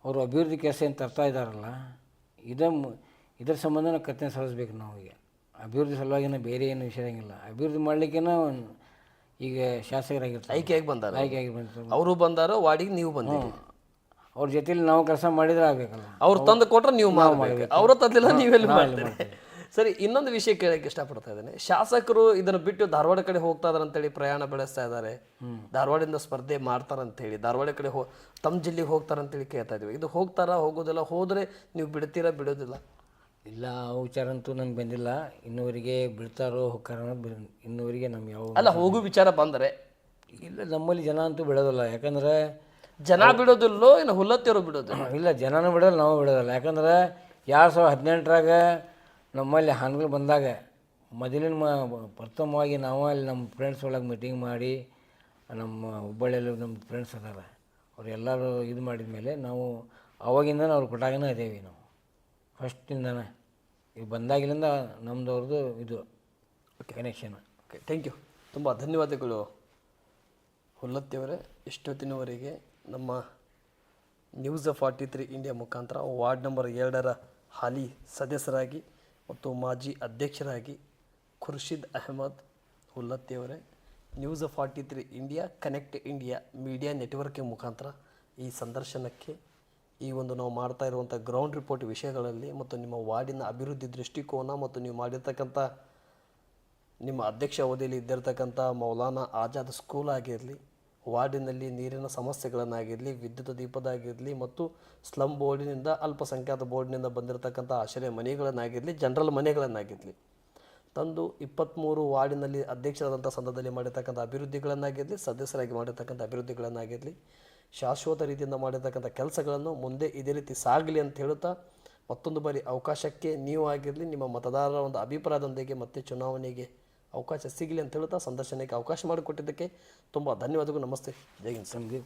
ಅವರು ಅಭಿವೃದ್ಧಿ ಕೆಲಸ ಏನು ತರ್ತಾ ಇದ್ದಾರಲ್ಲ ಇದ ಇದ್ರ ಸಂಬಂಧ ನಾವು ಕತ್ತೆ ಸಲ್ಲಿಸ್ಬೇಕು ನಾವು ಈಗ. ಅಭಿವೃದ್ಧಿ ಸಲುವಾಗಿನ ಬೇರೆ ಏನು ವಿಷಯ ಇರಂಗಿಲ್ಲ. ಅಭಿವೃದ್ಧಿ ಮಾಡಲಿಕ್ಕೇನ ಈಗ ಶಾಸಕರಾಗಿರ್ತಾರೆ. ಆಯ್ಕೆಯಾಗಿ ಬಂದಾರ. ಆಯ್ಕೆಯಾಗಿ ಬಂದಿರ್ತಾರೆ ಅವರು ಬಂದಾರ ವಾಡಿಗೆ ನೀವು ಬಂದ ಅವ್ರ ಜೊತೆಲಿ ನಾವು ಕೆಲಸ ಮಾಡಿದ್ರೆ ಆಗಬೇಕಲ್ಲ. ಅವ್ರು ತಂದು ಕೊಟ್ರೆ ನೀವು ಮಾಡಬೇಕು. ಅವರು ತಂದಿಲ್ಲ ನೀವೆಲ್ಲ ಮಾಡ್ತೀರಿ? ಸರಿ ಇನ್ನೊಂದು ವಿಷಯ ಕೇಳಕ್ಕೆ ಇಷ್ಟಪಡ್ತಾ ಇದ್ದೇನೆ. ಶಾಸಕರು ಇದನ್ನು ಬಿಟ್ಟು ಧಾರವಾಡ ಕಡೆ ಹೋಗ್ತಾ ಇದಾರೆ ಅಂತೇಳಿ ಪ್ರಯಾಣ ಬೆಳೆಸ್ತಾ ಇದ್ದಾರೆ. ಧಾರವಾಡದಿಂದ ಸ್ಪರ್ಧೆ ಹೇಳಿ ಧಾರವಾಡ ಕಡೆ ಹೋ ತಮ್ಮ ಜಿಲ್ಲೆಗೆ ಹೋಗ್ತಾರಂತೇಳಿ ಕೇಳ್ತಾ ಇದ್ದೀವಿ. ಇದು ಹೋಗ್ತಾರಾ ಹೋಗೋದಿಲ್ಲ ಹೋದರೆ ನೀವು ಬಿಡ್ತೀರಾ ಬಿಡೋದಿಲ್ಲ? ಇಲ್ಲ ಆ ವಿಚಾರ ಅಂತೂ ನಮ್ಗೆ ಬಂದಿಲ್ಲ. ಇನ್ನೂರಿಗೆ ಬಿಡ್ತಾರೋ ಹೋಗ್ತಾರೋ ಅನ್ನೋದು ಇನ್ನೂವರೆಗೆ ನಮ್ಗೆ ಯಾವ ಅಲ್ಲ ಹೋಗೋ ವಿಚಾರ ಬಂದರೆ? ಇಲ್ಲ ನಮ್ಮಲ್ಲಿ ಜನ ಅಂತೂ ಬಿಡೋದಿಲ್ಲ. ಯಾಕಂದ್ರೆ ಜನ ಬಿಡೋದಿಲ್ಲೋ ಇನ್ನು ಹುಲ್ಲತ್ತಿರೋ ಬಿಡೋದು ಇಲ್ಲ ಜನನೂ ಬಿಡೋಲ್ಲ ನಾವು ಬಿಡೋದಿಲ್ಲ. ಯಾಕಂದ್ರೆ ಎರಡು ಸಾವಿರದ ಹದಿನೆಂಟರಾಗ ನಮ್ಮಲ್ಲಿ ಹಾನಗಲ್ ಬಂದಾಗ ಮೊದಲಿನ ಮ ಪ್ರಥಮವಾಗಿ ನಾವು ಅಲ್ಲಿ ನಮ್ಮ ಫ್ರೆಂಡ್ಸ್ ಒಳಗೆ ಮೀಟಿಂಗ್ ಮಾಡಿ ನಮ್ಮ ಹುಬ್ಬಳ್ಳಿಯಲ್ಲಿ ನಮ್ಮ ಫ್ರೆಂಡ್ಸ್ ಅದಾರ. ಅವ್ರು ಎಲ್ಲರೂ ಇದು ಮಾಡಿದ ಮೇಲೆ ನಾವು ಅವಾಗಿಂದ ಅವ್ರ ಕೊಟ್ಟಾಗನೇ ಇದ್ದೇವೆ ನಾವು. ಫಸ್ಟಿಂದನೇ ಈಗ ಬಂದಾಗಿಲಿಂದ ನಮ್ಮದು ಅವ್ರದ್ದು ಇದು ಕನೆಕ್ಷನ್ ಓಕೆ ಥ್ಯಾಂಕ್ ಯು ತುಂಬ ಧನ್ಯವಾದಗಳು ಹುಲ್ಲತ್ತಿಯವರೇ. ಇಷ್ಟೊತ್ತಿನವರೆಗೆ ನಮ್ಮ ನ್ಯೂಸ್ ಫಾರ್ಟಿ ತ್ರೀ ಇಂಡಿಯಾ ಮುಖಾಂತರ ವಾರ್ಡ್ ನಂಬರ್ ಎರಡರ ಹಾಲಿ ಸದಸ್ಯರಾಗಿ ಮತ್ತು ಮಾಜಿ ಅಧ್ಯಕ್ಷರಾಗಿ Khurshid Ahmed ಹುಲ್ಲತ್ತಿಯವರೇ news forty three India connect India media network ಮುಖಾಂತರ ಈ ಸಂದರ್ಶನಕ್ಕೆ ಈ ಒಂದು ನಾವು ಮಾಡ್ತಾ ಇರುವಂಥ ಗ್ರೌಂಡ್ ರಿಪೋರ್ಟ್ ವಿಷಯಗಳಲ್ಲಿ ಮತ್ತು ನಿಮ್ಮ ವಾರ್ಡಿನ ಅಭಿವೃದ್ಧಿ ದೃಷ್ಟಿಕೋನ ಮತ್ತು ನೀವು ಮಾಡಿರ್ತಕ್ಕಂಥ ನಿಮ್ಮ ಅಧ್ಯಕ್ಷ ಅವಧಿಯಲ್ಲಿ ಇದ್ದಿರತಕ್ಕಂಥ ಮೌಲಾನಾ ಆಜಾದ್ ಸ್ಕೂಲ್ ಆಗಿರಲಿ ವಾರ್ಡಿನಲ್ಲಿ ನೀರಿನ ಸಮಸ್ಯೆಗಳನ್ನಾಗಿರಲಿ, ವಿದ್ಯುತ್ ದೀಪದಾಗಿರಲಿ ಮತ್ತು ಸ್ಲಮ್ ಬೋರ್ಡಿನಿಂದ ಅಲ್ಪಸಂಖ್ಯಾತ ಬೋರ್ಡಿನಿಂದ ಬಂದಿರತಕ್ಕಂಥ ಆಶ್ರಯ ಮನೆಗಳನ್ನಾಗಿರಲಿ, ಜನರಲ್ ಮನೆಗಳನ್ನಾಗಿರಲಿ, ತಂದು ಇಪ್ಪತ್ತ್ಮೂರು ವಾರ್ಡಿನಲ್ಲಿ ಅಧ್ಯಕ್ಷರಾದಂಥ ಸಂದರ್ಭದಲ್ಲಿ ಮಾಡಿರ್ತಕ್ಕಂಥ ಅಭಿವೃದ್ಧಿಗಳನ್ನಾಗಿರಲಿ, ಸದಸ್ಯರಾಗಿ ಮಾಡಿರ್ತಕ್ಕಂಥ ಅಭಿವೃದ್ಧಿಗಳನ್ನಾಗಿರಲಿ, ಶಾಶ್ವತ ರೀತಿಯಿಂದ ಮಾಡಿರ್ತಕ್ಕಂಥ ಕೆಲಸಗಳನ್ನು ಮುಂದೆ ಇದೇ ರೀತಿ ಸಾಗಲಿ ಅಂತ ಹೇಳುತ್ತಾ ಮತ್ತೊಂದು ಬಾರಿ ಅವಕಾಶಕ್ಕೆ ನೀವು ಆಗಿರಲಿ, ನಿಮ್ಮ ಮತದಾರರ ಒಂದು ಅಭಿಪ್ರಾಯದೊಂದಿಗೆ ಮತ್ತೆ ಚುನಾವಣೆಗೆ ಅವಕಾಶ ಸಿಗಲಿ ಅಂತ ಹೇಳ್ತಾ ಸಂದರ್ಶನಕ್ಕೆ ಅವಕಾಶ ಮಾಡಿಕೊಟ್ಟಿದ್ದಕ್ಕೆ ತುಂಬ ಧನ್ಯವಾದಗಳು. ನಮಸ್ತೆ. ಜೈ ಹಿಂದ್. ಸಂಗೀತ